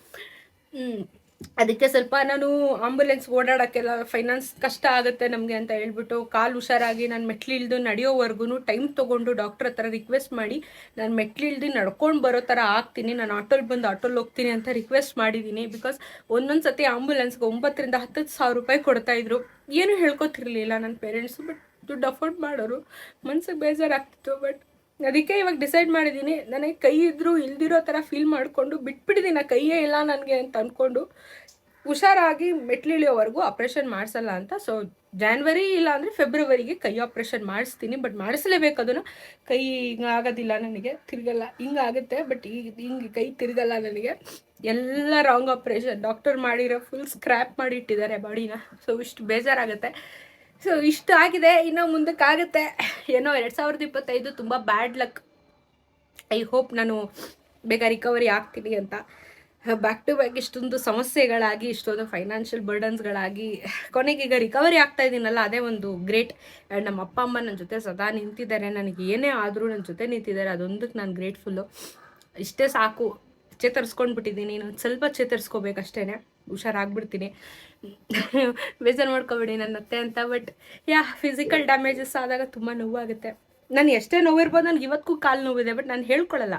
ಅದಕ್ಕೆ ಸ್ವಲ್ಪ ನಾನು ಆಂಬುಲೆನ್ಸ್ ಓಡಾಡೋಕ್ಕೆಲ್ಲ ಫೈನಾನ್ಸ್ ಕಷ್ಟ ಆಗುತ್ತೆ ನಮಗೆ ಅಂತ ಹೇಳ್ಬಿಟ್ಟು ಕಾಲು ಹುಷಾರಾಗಿ ನಾನು ಮೆಟ್ಲಿಳ್ದು ನಡೆಯೋವರೆಗೂ ಟೈಮ್ ತೊಗೊಂಡು ಡಾಕ್ಟ್ರ್ ಹತ್ರ ರಿಕ್ವೆಸ್ಟ್ ಮಾಡಿ, ನಾನು ಮೆಟ್ಲಿಳ್ದು ನಡ್ಕೊಂಡು ಬರೋ ಥರ ಆಗ್ತೀನಿ, ನಾನು ಆಟೋಲ್ಲಿ ಬಂದು ಆಟೋಲ್ಲಿ ಹೋಗ್ತೀನಿ ಅಂತ ರಿಕ್ವೆಸ್ಟ್ ಮಾಡಿದ್ದೀನಿ ಬಿಕಾಸ್ ಒಂದೊಂದು ಸತಿ ಆಂಬುಲೆನ್ಸ್ಗೆ ಒಂಬತ್ತರಿಂದ ಹತ್ತು ಸಾವಿರ ರೂಪಾಯಿ ಕೊಡ್ತಾಯಿದ್ರು ಏನು ಹೇಳ್ಕೊತಿರ್ಲಿಲ್ಲ ನನ್ನ ಪೇರೆಂಟ್ಸು ಬಟ್ ದುಡ್ಡು ಅಫೋರ್ಡ್ ಮಾಡೋರು. ಮನ್ಸಿಗೆ ಬೇಜಾರಾಗ್ತಿತ್ತು ಬಟ್ ಅದಕ್ಕೆ ಇವಾಗ ಡಿಸೈಡ್ ಮಾಡಿದ್ದೀನಿ ನನಗೆ ಕೈ ಇದ್ದರೂ ಇಲ್ದಿರೋ ಥರ ಫೀಲ್ ಮಾಡಿಕೊಂಡು ಬಿಟ್ಬಿಟ್ಟಿದ್ದೀನಿ ಕೈಯೇ ಇಲ್ಲ ನನಗೆ ಅಂತ ಅಂದ್ಕೊಂಡು ಹುಷಾರಾಗಿ ಮೆಟ್ಲಿಳಿಯೋವರೆಗೂ ಆಪ್ರೇಷನ್ ಮಾಡಿಸಲ್ಲ ಅಂತ. ಸೊ ಜಾನ್ವರಿ ಇಲ್ಲ ಅಂದರೆ ಫೆಬ್ರವರಿಗೆ ಕೈ ಆಪ್ರೇಷನ್ ಮಾಡಿಸ್ತೀನಿ. ಬಟ್ ಮಾಡಿಸ್ಲೇಬೇಕು ಅದನ್ನು. ಕೈ ಹಿಂಗೆ ಆಗೋದಿಲ್ಲ ನನಗೆ. ತಿರುಗಲ್ಲ. ಹಿಂಗಾಗುತ್ತೆ ಬಟ್ ಈಗ ಹಿಂಗೆ ಕೈ ತಿರುಗಲ್ಲ ನನಗೆ. ಎಲ್ಲ ರಾಂಗ್ ಆಪ್ರೇಷನ್ ಡಾಕ್ಟರ್ ಮಾಡಿರೋ ಫುಲ್ ಸ್ಕ್ರ್ಯಾಪ್ ಮಾಡಿ ಇಟ್ಟಿದ್ದಾರೆ ಬಾಡಿನ. ಸೊ ಇಷ್ಟು ಬೇಜಾರಾಗುತ್ತೆ. ಸೊ ಇಷ್ಟು ಆಗಿದೆ, ಇನ್ನೂ ಮುಂದಕ್ಕಾಗುತ್ತೆ. ಏನೋ ಎರಡು ಸಾವಿರದ ಇಪ್ಪತ್ತೈದು ತುಂಬ ಬ್ಯಾಡ್ ಲಕ್ ಐ ಹೋಪ್ ನಾನು ಬೇಗ ರಿಕವರಿ ಆಗ್ತೀನಿ ಅಂತ. ಬ್ಯಾಕ್ ಟು ಬ್ಯಾಕ್ ಇಷ್ಟೊಂದು ಸಮಸ್ಯೆಗಳಾಗಿ, ಇಷ್ಟೊಂದು ಫೈನಾನ್ಷಿಯಲ್ ಬರ್ಡನ್ಸ್ಗಳಾಗಿ ಕೊನೆಗೆ ಈಗ ರಿಕವರಿ ಆಗ್ತಾ ಇದ್ದೀನಲ್ಲ ಅದೇ ಒಂದು ಗ್ರೇಟ್ ಆ್ಯಂಡ್ ನಮ್ಮ ಅಪ್ಪ, ಅಮ್ಮ ನನ್ನ ಜೊತೆ ಸದಾ ನಿಂತಿದ್ದಾರೆ, ನನಗೆ ಏನೇ ಆದರೂ ನನ್ನ ಜೊತೆ ನಿಂತಿದ್ದಾರೆ ಅದೊಂದಕ್ಕೆ ನಾನು ಗ್ರೇಟ್ಫುಲ್ಲು ಇಷ್ಟೇ ಸಾಕು. ಚೇತರಿಸ್ಕೊಂಡ್ಬಿಟ್ಟಿದ್ದೀನಿ, ಇನ್ನೊಂದು ಸ್ವಲ್ಪ ಚೇತರಿಸ್ಕೋಬೇಕಷ್ಟೇ ಹುಷಾರಾಗ್ಬಿಡ್ತೀನಿ. ಬೇಜಾರು ಮಾಡ್ಕೊಬೇಡಿ ನನ್ನ ಅತ್ತೆ ಅಂತ ಬಟ್ ಯಾ ಫಿಸಿಕಲ್ ಡ್ಯಾಮೇಜಸ್ ಆದಾಗ ತುಂಬ ನೋವಾಗುತ್ತೆ. ನಾನು ಎಷ್ಟೇ ನೋವಿರ್ಬೋದು, ನನಗೆ ಇವತ್ತಿಗೂ ಕಾಲು ನೋವಿದೆ ಬಟ್ ನಾನು ಹೇಳ್ಕೊಳ್ಳಲ್ಲ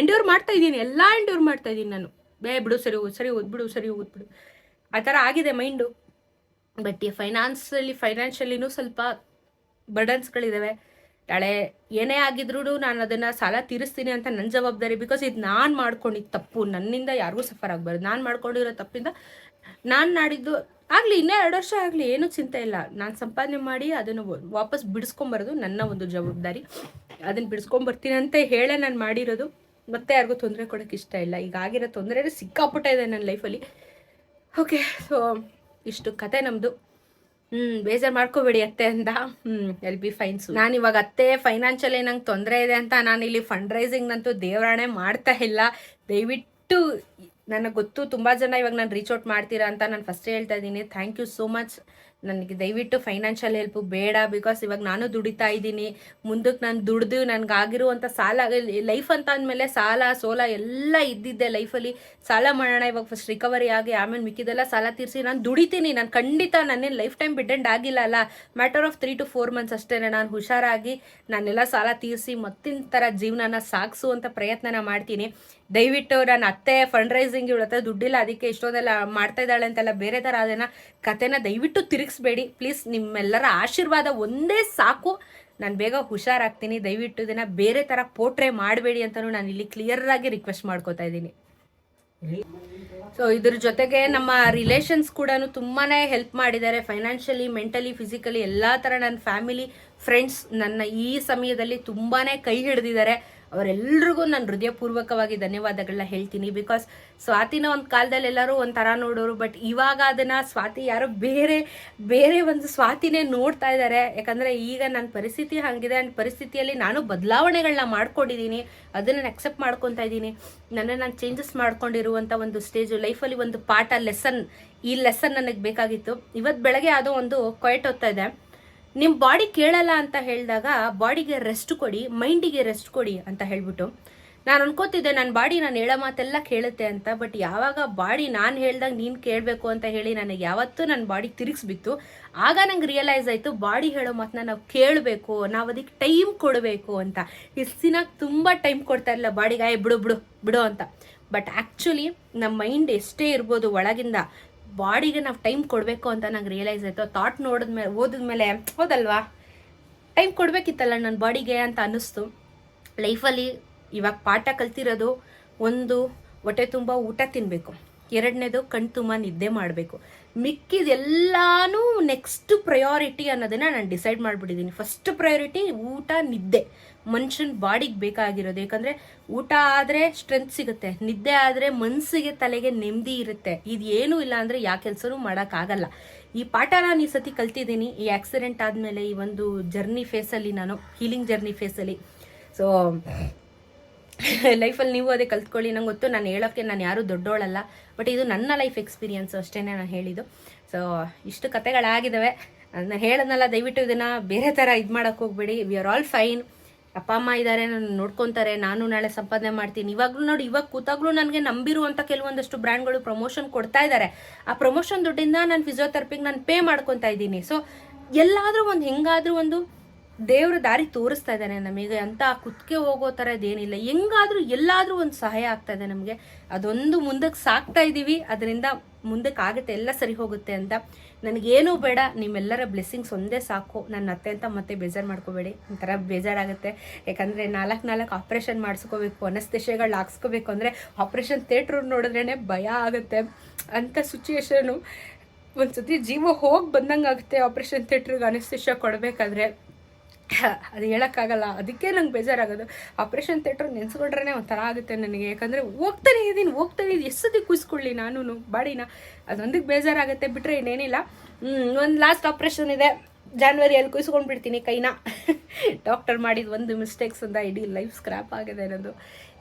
ಎಂಡ್ಯೂರ್ ಮಾಡ್ತಾ ಇದ್ದೀನಿ, ಎಲ್ಲ ಎಂಡ್ಯೂರ್ ಮಾಡ್ತಾ ಇದ್ದೀನಿ ನಾನು. ಬೇ ಬಿಡು, ಸರಿ ಸರಿ ಓದ್ಬಿಡು ಸರಿ ಓದ್ಬಿಡು ಆ ಥರ ಆಗಿದೆ ಮೈಂಡು. ಬಟ್ ಈ ಫೈನಾನ್ಸಲ್ಲಿ ಫೈನಾನ್ಷಿಯಲಿನೂ ಸ್ವಲ್ಪ ಬರ್ಡನ್ಸ್ಗಳಿದ್ದಾವೆ ನಾಳೆ ಏನೇ ಆಗಿದ್ರೂ ನಾನು ಅದನ್ನು ಸಾಲ ತೀರಿಸ್ತೀನಿ ಅಂತ ನನ್ನ ಜವಾಬ್ದಾರಿ ಬಿಕಾಸ್ ಇದು ನಾನು ಮಾಡ್ಕೊಂಡಿದ್ದ ತಪ್ಪು. ನನ್ನಿಂದ ಯಾರಿಗೂ ಸಫರ್ ಆಗಬಾರ್ದು. ನಾನು ಮಾಡ್ಕೊಂಡಿರೋ ತಪ್ಪಿಂದ ನಾನು ನಾಡಿದ್ದು ಆಗಲಿ, ಇನ್ನೇ ಎರಡು ವರ್ಷ ಆಗಲಿ, ಏನೂ ಚಿಂತೆ ಇಲ್ಲ. ನಾನು ಸಂಪಾದನೆ ಮಾಡಿ ಅದನ್ನು ವಾಪಸ್ ಬಿಡಿಸ್ಕೊಂಬರೋದು ನನ್ನ ಒಂದು ಜವಾಬ್ದಾರಿ. ಅದನ್ನು ಬಿಡಿಸ್ಕೊಂಬರ್ತೀನಿ ಅಂತ ಹೇಳೇ ನಾನು ಮಾಡಿರೋದು. ಮತ್ತೆ ಯಾರಿಗೂ ತೊಂದರೆ ಕೊಡೋಕ್ಕೆ ಇಷ್ಟ ಇಲ್ಲ. ಈಗ ಆಗಿರೋ ತೊಂದರೆ ಸಿಕ್ಕಾಪಟ್ಟೆ ಇದೆ ನನ್ನ ಲೈಫಲ್ಲಿ ಓಕೆ ಸೊ ಇಷ್ಟು ಕತೆ ನಮ್ಮದು ಹ್ಞೂ ಬೇಜಾರು ಮಾಡ್ಕೋಬೇಡಿ ಅತ್ತೆ ಅಂತ. ಹ್ಮ್ ಎಲ್ ಬಿ ಫೈನ್ಸ್ ನಾನು ಇವಾಗ ಅತ್ತೆ ಫೈನಾನ್ಷಿಯಲಿ ಏನಂಗ್ ತೊಂದರೆ ಇದೆ ಅಂತ ನಾನು ಇಲ್ಲಿ ಫಂಡ್ ರೈಸಿಂಗ್ನಂತೂ ದೇವರಾಣೆ ಮಾಡ್ತಾ ಇಲ್ಲ. ದಯವಿಟ್ಟು ನನಗೆ ಗೊತ್ತು ತುಂಬ ಜನ ಇವಾಗ ನಾನು ರೀಚ್ ಔಟ್ ಮಾಡ್ತೀರಾ ಅಂತ ನಾನು ಫಸ್ಟ್ ಹೇಳ್ತಾ ಇದ್ದೀನಿ. ಥ್ಯಾಂಕ್ ಯು ಸೋ ಮಚ್ ನನಗೆ ದಯವಿಟ್ಟು ಫೈನಾನ್ಷಿಯಲ್ ಹೆಲ್ಪ್ ಬೇಡ ಬಿಕಾಸ್ ಇವಾಗ ನಾನು ದುಡಿತಾ ಇದ್ದೀನಿ. ಮುಂದಕ್ಕೆ ನಾನು ದುಡ್ದು ನನಗಾಗಿರುವಂಥ ಸಾಲ ಲೈಫ್ ಅಂತ ಅಂದಮೇಲೆ ಸಾಲ, ಸೋಲ ಎಲ್ಲ ಇದ್ದಿದ್ದೆ ಲೈಫಲ್ಲಿ ಸಾಲ ಮಾಡೋಣ ಇವಾಗ ಫಸ್ಟ್ ರಿಕವರಿ ಆಗಿ, ಆಮೇಲೆ ಮಿಕ್ಕಿದೆಲ್ಲ ಸಾಲ ತೀರಿಸಿ ನಾನು ದುಡಿತೀನಿ. ನಾನು ಖಂಡಿತ ನನ್ನೇನು ಲೈಫ್ ಟೈಮ್ ಬಿಟ್ಟೆಂಡ್ ಆಗಿಲ್ಲ ಅಲ್ಲ. Matter of three to four months ಅಷ್ಟೇ ನಾನು ಹುಷಾರಾಗಿ ನಾನೆಲ್ಲ ಸಾಲ ತೀರಿಸಿ ಮತ್ತಿನ ಥರ ಜೀವನನ ಸಾಗಿಸುವಂಥ ಪ್ರಯತ್ನನ ಮಾಡ್ತೀನಿ. ದಯವಿಟ್ಟು ನನ್ನ ಅತ್ತೆ ಫಂಡ್ ರೈಸಿಂಗ್ ಇವಳ ಹತ್ರ ದುಡ್ಡಿಲ್ಲ, ಅದಕ್ಕೆ ಇಷ್ಟೊಂದೆಲ್ಲ ಮಾಡ್ತಾ ಇದ್ದಾಳೆ ಅಂತೆಲ್ಲ ಬೇರೆ ಥರ ಅದನ್ನು ಕತೆನ ದಯವಿಟ್ಟು ತಿರುಗಿಸ್ಬೇಡಿ. ಪ್ಲೀಸ್ ನಿಮ್ಮೆಲ್ಲರ ಆಶೀರ್ವಾದ ಒಂದೇ ಸಾಕು. ನಾನು ಬೇಗ ಹುಷಾರಾಗ್ತೀನಿ. ದಯವಿಟ್ಟು ಇದನ್ನು ಬೇರೆ ಥರ ಪೋಟ್ರೆ ಮಾಡಬೇಡಿ ಅಂತಲೂ ನಾನು ಇಲ್ಲಿ ಕ್ಲಿಯರಾಗಿ ರಿಕ್ವೆಸ್ಟ್ ಮಾಡ್ಕೋತಾ ಇದ್ದೀನಿ. ಸೊ ಇದ್ರ ಜೊತೆಗೆ ನಮ್ಮ ರಿಲೇಷನ್ಸ್ ಕೂಡ ತುಂಬಾ ಹೆಲ್ಪ್ ಮಾಡಿದ್ದಾರೆ. ಫೈನಾನ್ಷಿಯಲಿ ಮೆಂಟಲಿ ಫಿಸಿಕಲಿ ಎಲ್ಲ ಥರ ನನ್ನ ಫ್ಯಾಮಿಲಿ ಫ್ರೆಂಡ್ಸ್ ನನ್ನ ಈ ಸಮಯದಲ್ಲಿ ತುಂಬಾ ಕೈ ಹಿಡಿದಿದ್ದಾರೆ. ಅವರೆಲ್ರಿಗೂ ನಾನು ಹೃದಯಪೂರ್ವಕವಾಗಿ ಧನ್ಯವಾದಗಳನ್ನ ಹೇಳ್ತೀನಿ. ಬಿಕಾಸ್ ಸ್ವಾತಿನ ಒಂದು ಕಾಲದಲ್ಲಿ ಎಲ್ಲರೂ ಒಂಥರ ನೋಡೋರು ಬಟ್ ಇವಾಗ ಅದನ್ನು ಸ್ವಾತಿ ಯಾರೋ ಬೇರೆ ಬೇರೆ ಒಂದು ಸ್ವಾತಿನೇ ನೋಡ್ತಾ ಇದ್ದಾರೆ ಯಾಕಂದರೆ ಈಗ ನನ್ನ ಪರಿಸ್ಥಿತಿ ಹಾಗಿದೆ. ಆ್ಯಂಡ್ ಪರಿಸ್ಥಿತಿಯಲ್ಲಿ ನಾನು ಬದಲಾವಣೆಗಳನ್ನ ಮಾಡ್ಕೊಂಡಿದ್ದೀನಿ ಅದನ್ನು ನಾನು ಅಕ್ಸೆಪ್ಟ್ ಮಾಡ್ಕೊತಾ ಇದ್ದೀನಿ. ನನ್ನ ನಾನು ಚೇಂಜಸ್ ಮಾಡ್ಕೊಂಡಿರುವಂಥ ಒಂದು ಸ್ಟೇಜು ಲೈಫಲ್ಲಿ ಒಂದು ಪಾಠ ಲೆಸನ್ ಈ ಲೆಸನ್ ನನಗೆ ಬೇಕಾಗಿತ್ತು. ಇವತ್ತು ಬೆಳಗ್ಗೆ ಯಾವುದೋ ಒಂದು ಕೊಯಟ್ ಓದ್ತಾ ಇದೆ ನಿಮ್ಮ ಬಾಡಿ ಕೇಳಲ್ಲ ಅಂತ ಹೇಳಿದಾಗ ಬಾಡಿಗೆ ರೆಸ್ಟ್ ಕೊಡಿ, ಮೈಂಡಿಗೆ ರೆಸ್ಟ್ ಕೊಡಿ ಅಂತ ಹೇಳ್ಬಿಟ್ಟು. ನಾನು ಅನ್ಕೋತಿದ್ದೆ ನನ್ನ ಬಾಡಿ ನಾನು ಹೇಳೋ ಮಾತೆಲ್ಲ ಕೇಳುತ್ತೆ ಅಂತ ಬಟ್ ಯಾವಾಗ ಬಾಡಿ ನಾನು ಹೇಳ್ದಾಗ ನೀನು ಕೇಳಬೇಕು ಅಂತ ಹೇಳಿ ನನಗೆ ಯಾವತ್ತೂ ನನ್ನ ಬಾಡಿ ತಿರುಗಿಸ್ಬಿತ್ತು. ಆಗ ನಂಗೆ ರಿಯಲೈಸ್ ಆಯಿತು, ಬಾಡಿ ಹೇಳೋ ಮಾತನ್ನ ನಾವು ಕೇಳಬೇಕು, ನಾವು ಅದಕ್ಕೆ ಟೈಮ್ ಕೊಡಬೇಕು ಅಂತ. ಇಷ್ಟು ದಿನ ತುಂಬ ಟೈಮ್ ಕೊಡ್ತಾ ಇರಲಿಲ್ಲ ಬಾಡಿಗೆ ಆಯ್ ಬಿಡು ಬಿಡು ಬಿಡು ಅಂತ. ಬಟ್ ಆ್ಯಕ್ಚುಲಿ ನಮ್ಮ ಮೈಂಡ್ ಎಷ್ಟೇ ಇರ್ಬೋದು ಒಳಗಿಂದ. ಬಾಡಿಗೆ ನಾವು ಟೈಮ್ ಕೊಡಬೇಕು ಅಂತ ನಂಗೆ ರಿಯಲೈಸ್ ಆಯಿತು. ಥಾಟ್ ನೋಡಿದ್ಮೇಲೆ ಓದಿದ್ಮೇಲೆ, ಹೌದಲ್ವಾ? ಟೈಮ್ ಕೊಡಬೇಕಿತ್ತಲ್ಲ ನನ್ನ ಬಾಡಿಗೆ ಅಂತ ಅನ್ನಿಸ್ತು. ಲೈಫಲ್ಲಿ ಇವಾಗ ಪಾಠ ಕಲ್ತಿರೋದು ಒಂದು, ಹೊಟ್ಟೆ ತುಂಬ ಊಟ ತಿನ್ನಬೇಕು ಎರಡನೇದು ಕಣ್ ತುಂಬ ನಿದ್ದೆ ಮಾಡಬೇಕು. ಮಿಕ್ಕಿದೆಲ್ಲಾನು ನೆಕ್ಸ್ಟ್ ಪ್ರಯಾರಿಟಿ ಅನ್ನೋದನ್ನ ನಾನು ಡಿಸೈಡ್ ಮಾಡಿಬಿಟ್ಟಿದ್ದೀನಿ ಫಸ್ಟ್ ಪ್ರಯಾರಿಟಿ ಊಟ, ನಿದ್ದೆ. ಮನುಷ್ಯನ ಬಾಡಿಗೆ ಬೇಕಾಗಿರೋದು. ಯಾಕಂದ್ರೆ ಊಟ ಆದ್ರೆ ಸ್ಟ್ರೆಂತ್ ಸಿಗುತ್ತೆ, ನಿದ್ದೆ ಆದ್ರೆ ಮನಸ್ಸಿಗೆ ತಲೆಗೆ ನೆಮ್ಮದಿ ಇರುತ್ತೆ. ಇದು ಏನು ಇಲ್ಲ ಅಂದ್ರೆ ಯಾವ ಕೆಲಸನೂ ಮಾಡೋಕ್ಕಾಗಲ್ಲ ಈ ಪಾಠ ನಾನು ಈ ಸತಿ ಕಲ್ತಿದ್ದೀನಿ. ಈ ಆಕ್ಸಿಡೆಂಟ್ ಆದಮೇಲೆ ಈ ಒಂದು ಜರ್ನಿ ಫೇಸಲ್ಲಿ ನಾನು ಹೀಲಿಂಗ್ ಜರ್ನಿ ಫೇಸಲ್ಲಿ ಸೊ ಲೈಫಲ್ಲಿ ನೀವು ಅದೇ ಕಲ್ತ್ಕೊಳ್ಳಿ. ನಂಗೆ ಗೊತ್ತು ನಾನು ಹೇಳೋಕ್ಕೆ ನಾನು ಯಾರೂ ದೊಡ್ಡೋಳಲ್ಲ ಬಟ್ ಇದು ನನ್ನ ಲೈಫ್ ಎಕ್ಸ್ಪೀರಿಯನ್ಸ್ ಅಷ್ಟೇ ನಾನು ಹೇಳಿದ್ದು. ಸೊ ಇಷ್ಟು ಕತೆಗಳಾಗಿದ್ದಾವೆ ನಾನು ಹೇಳೋದಲ್ಲ ದಯವಿಟ್ಟು ಇದನ್ನು ಬೇರೆ ಥರ ಇದು ಮಾಡೋಕ್ಕೆ ಹೋಗ್ಬೇಡಿ. ವಿ ಆರ್ ಆಲ್ ಫೈನ್ ಅಪ್ಪ, ಅಮ್ಮ ಇದ್ದಾರೆ ನನ್ನ ನೋಡ್ಕೊತಾರೆ, ನಾನು ನಾಳೆ ಸಂಪಾದನೆ ಮಾಡ್ತೀನಿ. ಇವಾಗಲೂ ನೋಡಿ, ಇವಾಗ ಕೂತಾಗ್ಲೂ ನನಗೆ ನಂಬಿರುವಂಥ ಕೆಲವೊಂದಷ್ಟು ಬ್ರ್ಯಾಂಡ್ಗಳು ಪ್ರಮೋಷನ್ ಕೊಡ್ತಾ ಇದ್ದಾರೆ ಆ ಪ್ರಮೋಷನ್ ದುಡ್ಡಿಂದ ನಾನು ಫಿಸಿಯೋಥೆರಪಿಗೆ ನಾನು ಪೇ ಮಾಡ್ಕೊತಾ ಇದ್ದೀನಿ. ಸೊ ಎಲ್ಲಾದರೂ ಒಂದು ಹೆಂಗಾದರೂ ಒಂದು ದೇವ್ರ ದಾರಿ ತೋರಿಸ್ತಾ ಇದ್ದಾನೆ ನಮಗೆ. ಅಂತ ಕುತ್ತಿಗೆ ಹೋಗೋ ಥರ ಇದೇನಿಲ್ಲ ಹೆಂಗಾದ್ರೂ ಎಲ್ಲಾದ್ರೂ ಒಂದು ಸಹಾಯ ಆಗ್ತಾ ಇದೆ ನಮಗೆ. ಅದೊಂದು ಮುಂದಕ್ಕೆ ಸಾಕ್ತಾ ಇದ್ದೀವಿ ಅದರಿಂದ ಮುಂದಕ್ಕೆ ಆಗುತ್ತೆ. ಎಲ್ಲ ಸರಿ ಹೋಗುತ್ತೆ ಅಂತ ನನಗೇನೂ ಬೇಡ, ನಿಮ್ಮೆಲ್ಲರ ಬ್ಲೆಸ್ಸಿಂಗ್ಸ್ ಒಂದೇ ಸಾಕು. ನನ್ನ ಅತ್ತೆ ಅಂತ ಮತ್ತೆ ಬೇಜಾರು ಮಾಡ್ಕೋಬೇಡಿ. ಒಂಥರ ಬೇಜಾರಾಗುತ್ತೆ. ಯಾಕಂದರೆ ನಾಲ್ಕು ನಾಲ್ಕು ಆಪ್ರೇಷನ್ ಮಾಡಿಸ್ಕೋಬೇಕು ಅನಸ್ತೆಷೆಗಳು ಹಾಕ್ಸ್ಕೋಬೇಕು ಅಂದರೆ ಆಪ್ರೇಷನ್ ಥಿಯೇಟ್ರ್ ನೋಡಿದ್ರೇ ಭಯ ಆಗುತ್ತೆ. ಅಂಥ ಸಿಚುಯೇಷನು ಒಂದು ಸತಿ ಜೀವ ಹೋಗಿ ಬಂದಂಗೆ ಆಗುತ್ತೆ ಆಪ್ರೇಷನ್ ಥಿಯೇಟ್ರಿಗೆ ಅನಸ್ತೆಷ ಕೊಡಬೇಕಾದ್ರೆ. ಅದು ಹೇಳೋಕ್ಕಾಗಲ್ಲ. ಅದಕ್ಕೆ ನಂಗೆ ಬೇಜಾರಾಗೋದು. ಆಪ್ರೇಷನ್ ಥಿಯೇಟ್ರ್ ನೆನೆಸ್ಕೊಂಡ್ರೆ ಒಂಥರ ಆಗುತ್ತೆ ನನಗೆ. ಯಾಕಂದರೆ ಹೋಗ್ತಾನೆ ಇದ್ದೀನಿ ಹೋಗ್ತಾನೆ ಇದ್ದೀನಿ ಎಷ್ಟು ಸತಿ ನಾನು ಬಾಡಿನ. ಅದೊಂದಕ್ಕೆ ಬೇಜಾರಾಗುತ್ತೆ. ಬಿಟ್ಟರೆ ಇನ್ನೇನಿಲ್ಲ. ಒಂದು ಲಾಸ್ಟ್ ಆಪ್ರೇಷನ್ ಇದೆ. ಜಾನ್ವರಿಯಲ್ಲಿ ಕುಯ್ಸ್ಕೊಂಡು ಬಿಡ್ತೀನಿ ಕೈನ. ಡಾಕ್ಟರ್ ಮಾಡಿದ ಒಂದು ಮಿಸ್ಟೇಕ್ಸ್ ಅಂತ ಇಡೀ ಲೈಫ್ ಸ್ಕ್ರಾಪ್ ಆಗಿದೆ ಅನ್ನೋದು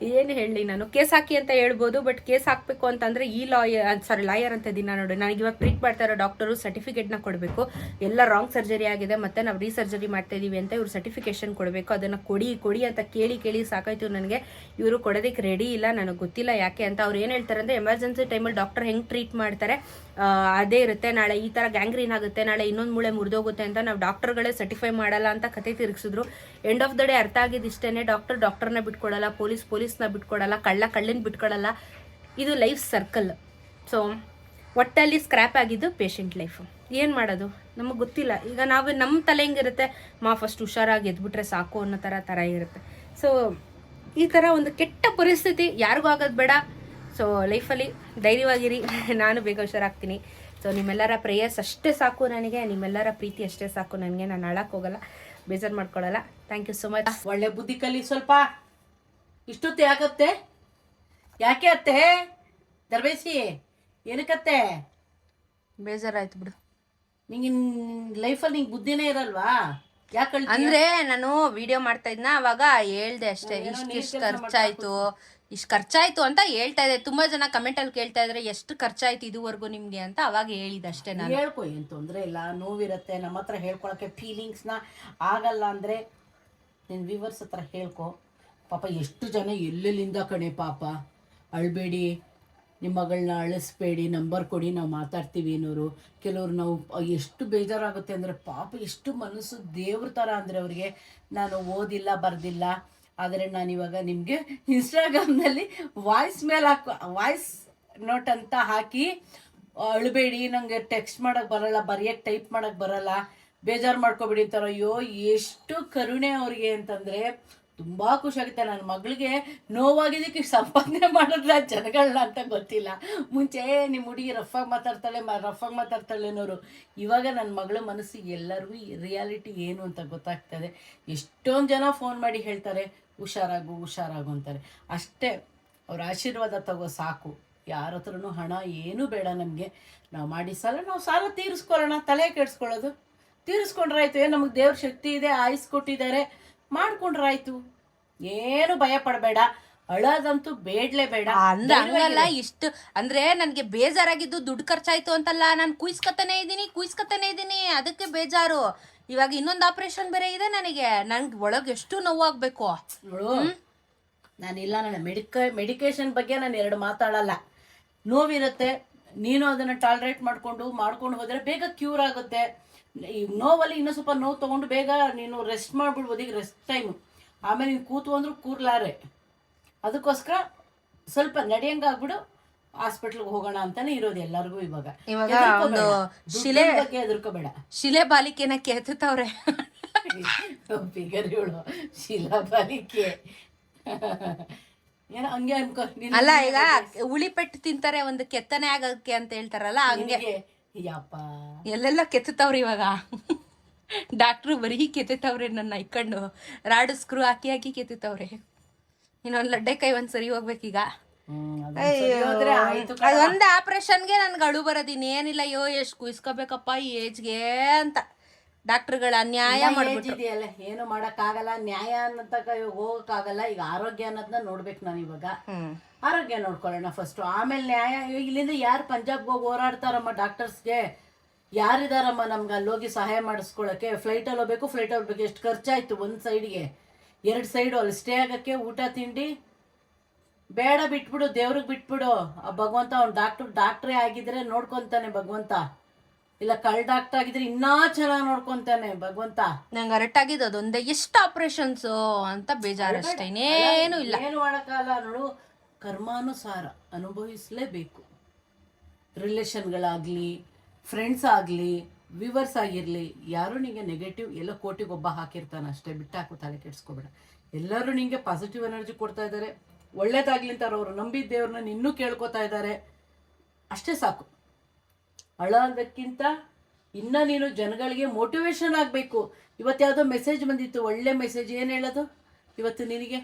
ಏನು ಹೇಳಿ ನಾನು? ಕೇಸ್ ಹಾಕಿ ಅಂತ ಹೇಳ್ಬೋದು ಬಟ್ ಕೇಸ್ ಹಾಕಬೇಕು ಅಂತಂದರೆ ಈ ಲಾಯರ್ ಸಾರಿ ಲಾಯರ್ ಅಂತ ದಿನ ನೋಡಿ ನನಗೆ ಇವಾಗ ಟ್ರೀಟ್ ಮಾಡ್ತಾ ಇರೋ ಡಾಕ್ಟರು ಸರ್ಟಿಫಿಕೇಟ್ನ ಕೊಡಬೇಕು. ಎಲ್ಲ ರಾಂಗ್ ಸರ್ಜರಿ ಆಗಿದೆ, ಮತ್ತು ನಾವು ರೀಸರ್ಜರಿ ಮಾಡ್ತಾ ಇದೀವಿ ಅಂತ ಇವ್ರು ಸರ್ಟಿಫಿಕೇಶನ್ ಕೊಡಬೇಕು. ಅದನ್ನು ಕೊಡಿ ಕೊಡಿ ಅಂತ ಕೇಳಿ ಕೇಳಿ ಸಾಕಾಯ್ತು ನನಗೆ. ಇವರು ಕೊಡೋದಕ್ಕೆ ರೆಡಿ ಇಲ್ಲ, ನನಗೆ ಗೊತ್ತಿಲ್ಲ ಯಾಕೆ ಅಂತ ಅವ್ರು ಏನು ಹೇಳ್ತಾರೆ ಅಂದರೆ ಎಮರ್ಜೆನ್ಸಿ ಟೈಮಲ್ಲಿ ಡಾಕ್ಟರ್ ಹೆಂಗೆ ಟ್ರೀಟ್ ಮಾಡ್ತಾರೆ ಅದೇ ಇರುತ್ತೆ. ನಾಳೆ ಈ ಥರ ಗ್ಯಾಂಗ್ರೀನ್ ಆಗುತ್ತೆ, ನಾಳೆ ಇನ್ನೊಂದು ಮೂಳೆ ಮುರಿದೋಗುತ್ತೆ ಅಂತ ನಾವು ಡಾಕ್ಟರ್ಗಳೇ ಸರ್ಟಿಫೈ ಮಾಡಲ್ಲ ಅಂತ ಕತೆ ತಿರುಗಿಸಿದ್ರು. ಎಂಡ್ ಆಫ್ ದ ಡೇ ಅರ್ಥ ಆಗಿದ್ದು ಇಷ್ಟೇ ಡಾಕ್ಟರ್ ಡಾಕ್ಟರ್ನ ಬಿಟ್ಕೊಡಲ್ಲ ಪೊಲೀಸ್ ಪೊಲೀಸ್ ಪೊಲೀಸ್ನ ಬಿಟ್ಕೊಡಲ್ಲ, ಕಳ್ಳ ಕಳ್ಳನ ಬಿಟ್ಕೊಡಲ್ಲ. ಇದು ಲೈಫ್ ಸರ್ಕಲ್ ಸೊ ಒಟ್ಟಲ್ಲಿ ಸ್ಕ್ರ್ಯಾಪ್ ಆಗಿದ್ದು ಪೇಷಂಟ್ ಲೈಫ್ ಏನು ಮಾಡೋದು? ನಮಗೆ ಗೊತ್ತಿಲ್ಲ. ಈಗ ನಾವು ನಮ್ಮ ತಲೆ ಹೆಂಗಿರುತ್ತೆ? ಮಾ ಫಸ್ಟ್ ಹುಷಾರಾಗಿ ಎದ್ಬಿಟ್ರೆ ಸಾಕು ಅನ್ನೋ ಥರ ಥರ ಇರುತ್ತೆ. ಸೊ ಈ ಥರ ಒಂದು ಕೆಟ್ಟ ಪರಿಸ್ಥಿತಿ ಯಾರಿಗೂ ಆಗೋದು ಬೇಡ. ಸೊ ಲೈಫಲ್ಲಿ ಧೈರ್ಯವಾಗಿರಿ. ನಾನು ಬೇಗ ಹುಷಾರಾಗ್ತೀನಿ. ಸೊ ನಿಮ್ಮೆಲ್ಲರ ಪ್ರೇಯರ್ಸ್ ಅಷ್ಟೇ ಸಾಕು ನನಗೆ. ನಿಮ್ಮೆಲ್ಲರ ಪ್ರೀತಿ ಅಷ್ಟೇ ಸಾಕು ನನಗೆ. ನಾನು ಹೋಗಲ್ಲ. ಬೇಜಾರು ಮಾಡ್ಕೊಳ್ಳಲ್ಲ ಥ್ಯಾಂಕ್ ಯು ಸೊ ಮಚ್ ಒಳ್ಳೆ ಬುದ್ಧಿ ಕಲಿ ಸ್ವಲ್ಪ. ಇಷ್ಟೊತ್ತು ಯಾಕತ್ತೆ ಯಾಕೆ ಅತ್ತೆ? ದರ್ಬೇಸಿ ಏನಕ್ಕತ್ತೆ? ಬೇಜಾರಾಯ್ತು ಬಿಡು. ನಿಂಗೆ ಲೈಫಲ್ಲಿ ನಿಂಗೆ ಬುದ್ಧಿನೇ ಇರಲ್ವಾ? ಯಾಕೆ ಅಂದ್ರೆ ನಾನು ವಿಡಿಯೋ ಮಾಡ್ತಾ ಇದ್ನ ಅವಾಗ ಹೇಳ್ದೆ ಅಷ್ಟೇ ಇಷ್ಟು ಇಷ್ಟ ಖರ್ಚಾಯ್ತು ಇಷ್ಟು ಖರ್ಚಾಯ್ತು ಅಂತ ಹೇಳ್ತಾ ಇದೆ ತುಂಬಾ ಜನ ಕಮೆಂಟ್ ಅಲ್ಲಿ ಕೇಳ್ತಾ ಇದ್ರೆ ಎಷ್ಟು ಖರ್ಚಾಯ್ತು ಇದುವರೆಗೂ ನಿಮ್ಗೆ? ಅಂತ ಅವಾಗ ಹೇಳಿದ ಅಷ್ಟೇ ನಾನು. ಹೇಳ್ಕೊ ಏನು ತೊಂದರೆ ಇಲ್ಲ ನೋವಿರುತ್ತೆ. ನಮ್ಮ ಹತ್ರ ಹೇಳ್ಕೊಳಕ್ಕೆ ಫೀಲಿಂಗ್ಸ್ನ ಆಗಲ್ಲ ಅಂದ್ರೆ ನಿನ್ನ ವಿವರ್ಸ್ ಹತ್ರ ಹೇಳ್ಕೊ. ಪಾಪ ಎಷ್ಟು ಜನ ಎಲ್ಲೆಲ್ಲಿಂದ ಕಣೆ ಪಾಪ? ಅಳಬೇಡಿ ನಿಮ್ಮ ಮಗಳನ್ನ ಅಳಿಸ್ಬೇಡಿ, ನಂಬರ್ ಕೊಡಿ, ನಾವು ಮಾತಾಡ್ತೀವಿ ಅನ್ನೋರು. ಕೆಲವರು ನಾವು ಎಷ್ಟು ಬೇಜಾರಾಗುತ್ತೆ ಅಂದರೆ ಪಾಪ ಎಷ್ಟು ಮನಸ್ಸು ದೇವ್ರ ಥರ ಅಂದರೆ ಅವರಿಗೆ, ನಾನು ಓದಿಲ್ಲ, ಬರೆದಿಲ್ಲ, ಆದರೆ ನಾನು ಇವಾಗ ನಿಮಗೆ ಇನ್ಸ್ಟಾಗ್ರಾಮ್ನಲ್ಲಿ ವಾಯ್ಸ್ ಮೇಲೆ ಹಾಕೋ ವಾಯ್ಸ್ ನೋಟ್ ಅಂತ ಹಾಕಿ, ಅಳಬೇಡಿ ನನಗೆ ಟೆಕ್ಸ್ಟ್ ಮಾಡೋಕ್ಕೆ ಬರಲ್ಲ ಬರೆಯೋಕ್ಕೆ ಟೈಪ್ ಮಾಡೋಕ್ಕೆ ಬರಲ್ಲ, ಬೇಜಾರು ಮಾಡ್ಕೊಬೇಡಿ ಅಂತಾರೋ. ಅಯ್ಯೋ, ಎಷ್ಟು ಕರುಣೆ ಅವ್ರಿಗೆ ಅಂತಂದ್ರೆ ತುಂಬಾ ಖುಷಿ ಆಗುತ್ತೆ ನನ್ನ ಮಗಳಿಗೆ ನೋವಾಗಿದ್ದಕ್ಕೆ ಸಂಪಾದನೆ ಮಾಡಿದ್ರೆ ಜನಗಳನ್ನ ಅಂತ ಗೊತ್ತಿಲ್ಲ. ಮುಂಚೆ ನಿಮ್ಮ ಹುಡುಗಿ ರಫಾಗಿ ಮಾತಾಡ್ತಾಳೆ, ಮ ರಫಾಗಿ ಮಾತಾಡ್ತಾಳೆ ಅನ್ನೋರು. ಇವಾಗ ನನ್ನ ಮಗಳ ಮನಸ್ಸಿಗೆ ಎಲ್ಲರಿಗೂ ರಿಯಾಲಿಟಿ ಏನು ಅಂತ ಗೊತ್ತಾಗ್ತದೆ. ಎಷ್ಟೊಂದು ಜನ ಫೋನ್ ಮಾಡಿ ಹೇಳ್ತಾರೆ, ಹುಷಾರಾಗು ಹುಷಾರಾಗು ಅಂತಾರೆ. ಅಷ್ಟೇ, ಅವ್ರ ಆಶೀರ್ವಾದ ತಗೋ, ಸಾಕು. ಯಾರ ಹತ್ರನೂ ಹಣ ಏನೂ ಬೇಡ ನಮಗೆ. ನಾವು ಮಾಡಿ ಸಾಲ, ನಾವು ಸಾಲ ತೀರಿಸ್ಕೊಳ್ಳೋಣ. ತಲೆ ಕೆಡಿಸ್ಕೊಳ್ಳೋದು. ತೀರಿಸ್ಕೊಂಡ್ರಾಯ್ತು ಏನು, ನಮಗೆ ದೇವ್ರ ಶಕ್ತಿ ಇದೆ, ಆಯ್ಸ್ ಕೊಟ್ಟಿದ್ದಾರೆ. ಮಾಡ್ಕೊಂಡ್ರಾಯ್ತು? ಏನು ಭಯ ಪಡಬೇಡ. ಅಳೋದಂತೂ ಬೇಡ್ಲೇ ಬೇಡ. ಅಂದ್ರೆ ಹಂಗಲ್ಲ ಇಷ್ಟು ಅಂದ್ರೆ ನನ್ಗೆ ಬೇಜಾರಾಗಿದ್ದು ದುಡ್ಡು ಖರ್ಚಾಯ್ತು ಅಂತಲ್ಲ ನಾನು ಕುಯ್ಸ್ಕೊತಾನೆ ಇದ್ದೀನಿ ಕುಯ್ಸ್ಕೊತಾನೆ ಇದ್ದೀನಿ. ಅದಕ್ಕೆ ಬೇಜಾರು. ಇವಾಗ ಇನ್ನೊಂದು ಆಪರೇಷನ್ ಬೇರೆ ಇದೆ ನನಗೆ. ನನ್ಗೆ ಒಳಗೆ ಎಷ್ಟು ನೋವಾಗ್ಬೇಕು ನಾನಿಲ್ಲ ನನ್ನ ಮೆಡಿಕ ಮೆಡಿಕೇಶನ್ ಬಗ್ಗೆ ನಾನು ಎರಡು ಮಾತಾಡಲ್ಲ. ನೋವಿರುತ್ತೆ ನೀನು ಅದನ್ನು ಟಾಲ್ರೇಟ್ ಮಾಡಿಕೊಂಡು ಮಾಡ್ಕೊಂಡು ಹೋದರೆ ಬೇಗ ಕ್ಯೂರ್ ಆಗುತ್ತೆ. ಈ ನೋವಲ್ಲಿ ಇನ್ನೂ ಸ್ವಲ್ಪ ನೋವು ತೊಗೊಂಡು ಬೇಗ ನೀನು ರೆಸ್ಟ್ ಮಾಡಿಬಿಡ್ಬೋದು. ಈಗ ರೆಸ್ಟ್ ಟೈಮು ಆಮೇಲೆ ನೀನು ಕೂತು ಅಂದ್ರೂ ಕೂರ್ಲಾರೆ. ಅದಕ್ಕೋಸ್ಕರ ಸ್ವಲ್ಪ ನಡೆಯಂಗಾಗ್ಬಿಡು ಹಾಸ್ಪಿಟ್ಲ್ಗೆ ಹೋಗೋಣ ಅಂತಾನೆ ಇರೋದು ಎಲ್ಲರಿಗೂ ಇವಾಗ. ಇವಾಗ ಒಂದು ಶಿಲೆ- ಬಗ್ಗೆ ಹೆದರ್ಕೋಬೇಡ. ಶಿಲೆ ಬಾಲಿಕೆನ ಕೆತ್ತವ್ರೆ ಬಿಗರಿಗಳು ಶಿಲಾ ಶಿಲಾಬಾಲಿಕೆ ಏನೋ ಹಂಗೆ ಅನ್ಕೋ ನಿನ್ನ ಅಲ್ಲ ಈಗ ಉಳಿಪೆಟ್ಟು ತಿಂತಾರೆ ಒಂದು ಕೆತ್ತನೆ ಆಗಕ್ಕೆ ಅಂತ ಹೇಳ್ತಾರಲ್ಲ ಹಂಗೆ. ಯಪ್ಪ. ಎಲ್ಲೆಲ್ಲ ಕೆತ್ತವ್ರಿ ಇವಾಗ? ಡಾಕ್ಟ್ರು ಬರೀ ಕೆತ್ತವ್ರೆ ನನ್ನ ಇಕ್ಕಂಡು ರಾಡು ಸ್ಕ್ರೂ ಹಾಕಿ ಹಾಕಿ ಕೆತ್ತವ್ರೆ ಇನ್ನೊಂದು ಲಡ್ಡೆ ಕೈ ಒಂದ್ ಸರಿ ಹೋಗ್ಬೇಕೀಗ. ಒಂದ್ ಅದೊಂದ್ ಆಪರೇಷನ್ಗೆ ನನ್ಗೆ ಅಳು ಬರೋದಿನ್ ಏನಿಲ್ಲ ಅಯ್ಯೋ ಎಷ್ಟು ಕುಯ್ಸ್ಕೋಬೇಕಪ್ಪ ಈ ಏಜ್ಗೆ ಅಂತ. ಡಾಕ್ಟ್ರುಗಳ ಅನ್ಯಾಯ ಮಾಡ್ಬಿಟ್ರು. ಇದೆಯಲ್ಲ ಏನು ಮಾಡಕ್ಕಾಗಲ್ಲ ನ್ಯಾಯ ಅನ್ನತಕ್ಕ ಹೋಗಕ್ಕಾಗಲ್ಲ ಈಗ ಆರೋಗ್ಯ ಅನ್ನೋದನ್ನ ನೋಡ್ಬೇಕು ನಾನು ಇವಾಗ. ಆರೋಗ್ಯ ನೋಡ್ಕೊಳ್ಳೋಣ ಫಸ್ಟ್ ಆಮೇಲೆ ನ್ಯಾಯ ಇಲ್ಲಿಂದ ಯಾರು ಪಂಜಾಬ್ಗೆ ಹೋಗಿ ಹೋರಾಡ್ತಾರಮ್ಮ ಡಾಕ್ಟರ್ಸ್ಗೆ? ಯಾರಿದಾರಮ್ಮ ನಮ್ಗೆ ಅಲ್ಲಿ ಹೋಗಿ ಸಹಾಯ ಮಾಡಿಸ್ಕೊಳಕ್ಕೆ? ಫ್ಲೈಟಲ್ಲಿ ಹೋಗ್ಬೇಕು ಫ್ಲೈಟಲ್ಲಿ ಹೋಗ್ಬೇಕು ಎಷ್ಟು ಖರ್ಚಾಯ್ತು ಒಂದು ಸೈಡ್ಗೆ ಎರಡು ಸೈಡು ಅಲ್ಲಿ ಸ್ಟೇ ಆಗೋಕ್ಕೆ ಊಟ ತಿಂಡಿ. ಬೇಡ ಬಿಟ್ಬಿಡು ದೇವ್ರಿಗೆ ಬಿಟ್ಬಿಡು. ಆ ಭಗವಂತ ಅವ್ನು ಡಾಕ್ಟರ್ ಡಾಕ್ಟ್ರೇ ಆಗಿದ್ರೆ ನೋಡ್ಕೊತಾನೆ ಭಗವಂತ. ಇಲ್ಲ ಕಳ್ ಡಾಕ್ಟರ್ ಆಗಿದ್ರೆ ಇನ್ನೂ ಚೆನ್ನಾಗಿ ನೋಡ್ಕೊಂತಾನೆ ಭಗವಂತ. ನಂಗೆ ಅರಟಾಗಿದ್ದು ಅದೊಂದೇ. ಎಷ್ಟು ಆಪರೇಷನ್ಸ್ ಅಂತ ಬೇಜಾರಷ್ಟೇ. ಇನ್ನೇನು ಇಲ್ಲ. ಏನು ಮಾಡಕ್ಕಾಗಲ್ಲ ನೋಡು. ಕರ್ಮಾನುಸಾರ ಅನುಭವಿಸಲೇಬೇಕು. ರಿಲೇಷನ್ಗಳಾಗಲಿ ಫ್ರೆಂಡ್ಸ್ ಆಗಲಿ ವಿವರ್ಸ್ ಆಗಿರಲಿ ಯಾರು ನಿಂಗೆ ನೆಗೆಟಿವ್ ಎಲ್ಲ ಕೋಟಿಗೆ ಒಬ್ಬ ಹಾಕಿರ್ತಾನೆ ಅಷ್ಟೇ. ಬಿಟ್ಟಾಕು ತಲೆ ಕೆಡಿಸ್ಕೋಬೇಡ. ಎಲ್ಲರೂ ನಿಂಗೆ ಪಾಸಿಟಿವ್ ಎನರ್ಜಿ ಕೊಡ್ತಾ ಇದ್ದಾರೆ ಒಳ್ಳೇದಾಗ್ಲಿ ಅಂತಾರೆ ಅವರು ನಂಬಿದ್ದೇವ್ರನ್ನ ಇನ್ನೂ ಕೇಳ್ಕೊತಾ ಇದ್ದಾರೆ ಅಷ್ಟೇ ಸಾಕು. ಅಳೋದಕ್ಕಿಂತ ಇನ್ನ ನೀನು ಜನಗಳಿಗೆ ಮೋಟಿವೇಶನ್ ಆಗಬೇಕು. ಇವತ್ತು ಯಾವುದೋ ಮೆಸೇಜ್ ಬಂದಿತ್ತು ಒಳ್ಳೆ ಮೆಸೇಜ್ ಏನು ಹೇಳೋದು? ಇವತ್ತು ನಿನಗೆ?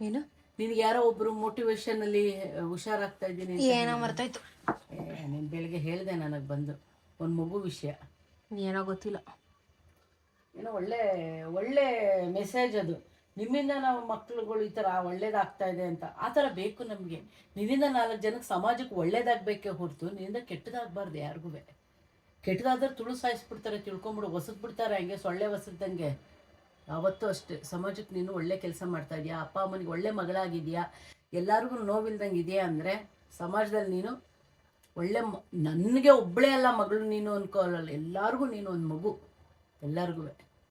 ಏನು? ನಿನಗೆ ಯಾರೋ ಒಬ್ರು ಮೋಟಿವೇಶನ್ ಅಲ್ಲಿ ಹುಷಾರಾಗ್ತಾ ಇದ್ದೀನಿ ಏನೋ ಮರ್ತಾಯ್ತು. ನೀನ್ ಬೆಳಿಗ್ಗೆ ಹೇಳಿದೆ ನನಗೆ ಬಂದು. ಒಂದು ಮಗು ವಿಷಯ. ಏನೋ ಗೊತ್ತಿಲ್ಲ. ಏನೋ ಒಳ್ಳೆ ಒಳ್ಳೆ ಮೆಸೇಜ್ ಅದು. ನಿಮ್ಮಿಂದ ನಾವು ಮಕ್ಳುಗಳು ಈ ಥರ ಒಳ್ಳೇದಾಗ್ತಾ ಇದೆ ಅಂತ ಆ ಥರ ಬೇಕು ನಮಗೆ. ನಿನ್ನಿಂದ ನಾಲ್ಕು ಜನಕ್ಕೆ ಸಮಾಜಕ್ಕೆ ಒಳ್ಳೇದಾಗಬೇಕೇ ಹೊರತು ನಿನ್ನಿಂದ ಕೆಟ್ಟದಾಗಬಾರ್ದು ಯಾರಿಗೂ ಕೆಟ್ಟದಾದ್ರೆ ತುಳು ಸಾಯಿಸ್ಬಿಡ್ತಾರೆ, ತಿಳ್ಕೊಂಬಿಡು, ಒಸದ್ ಬಿಡ್ತಾರೆ ಹಂಗೆ ಸೊಳ್ಳೆ ಒಸದ್ದಂಗೆ. ಅವತ್ತು ಅಷ್ಟೇ, ಸಮಾಜಕ್ಕೆ ನೀನು ಒಳ್ಳೆ ಕೆಲಸ ಮಾಡ್ತಾ ಇದೀಯಾ? ಅಪ್ಪ ಅಮ್ಮನಿಗೆ ಒಳ್ಳೆ ಮಗಳಾಗಿದೆಯಾ? ಎಲ್ಲರಿಗೂ ನೋವಿಲ್ದಂಗೆ ಇದೆಯಾ ಅಂದರೆ ಸಮಾಜದಲ್ಲಿ ನೀನು ಒಳ್ಳೆ ನನಗೆ ಒಬ್ಬಳೇ ಅಲ್ಲ ಮಗಳು ನೀನು ಅನ್ಕೋಲ್ಲ ಎಲ್ಲರಿಗೂ ನೀನು ಒಂದು ಮಗು. ಎಲ್ಲರಿಗೂ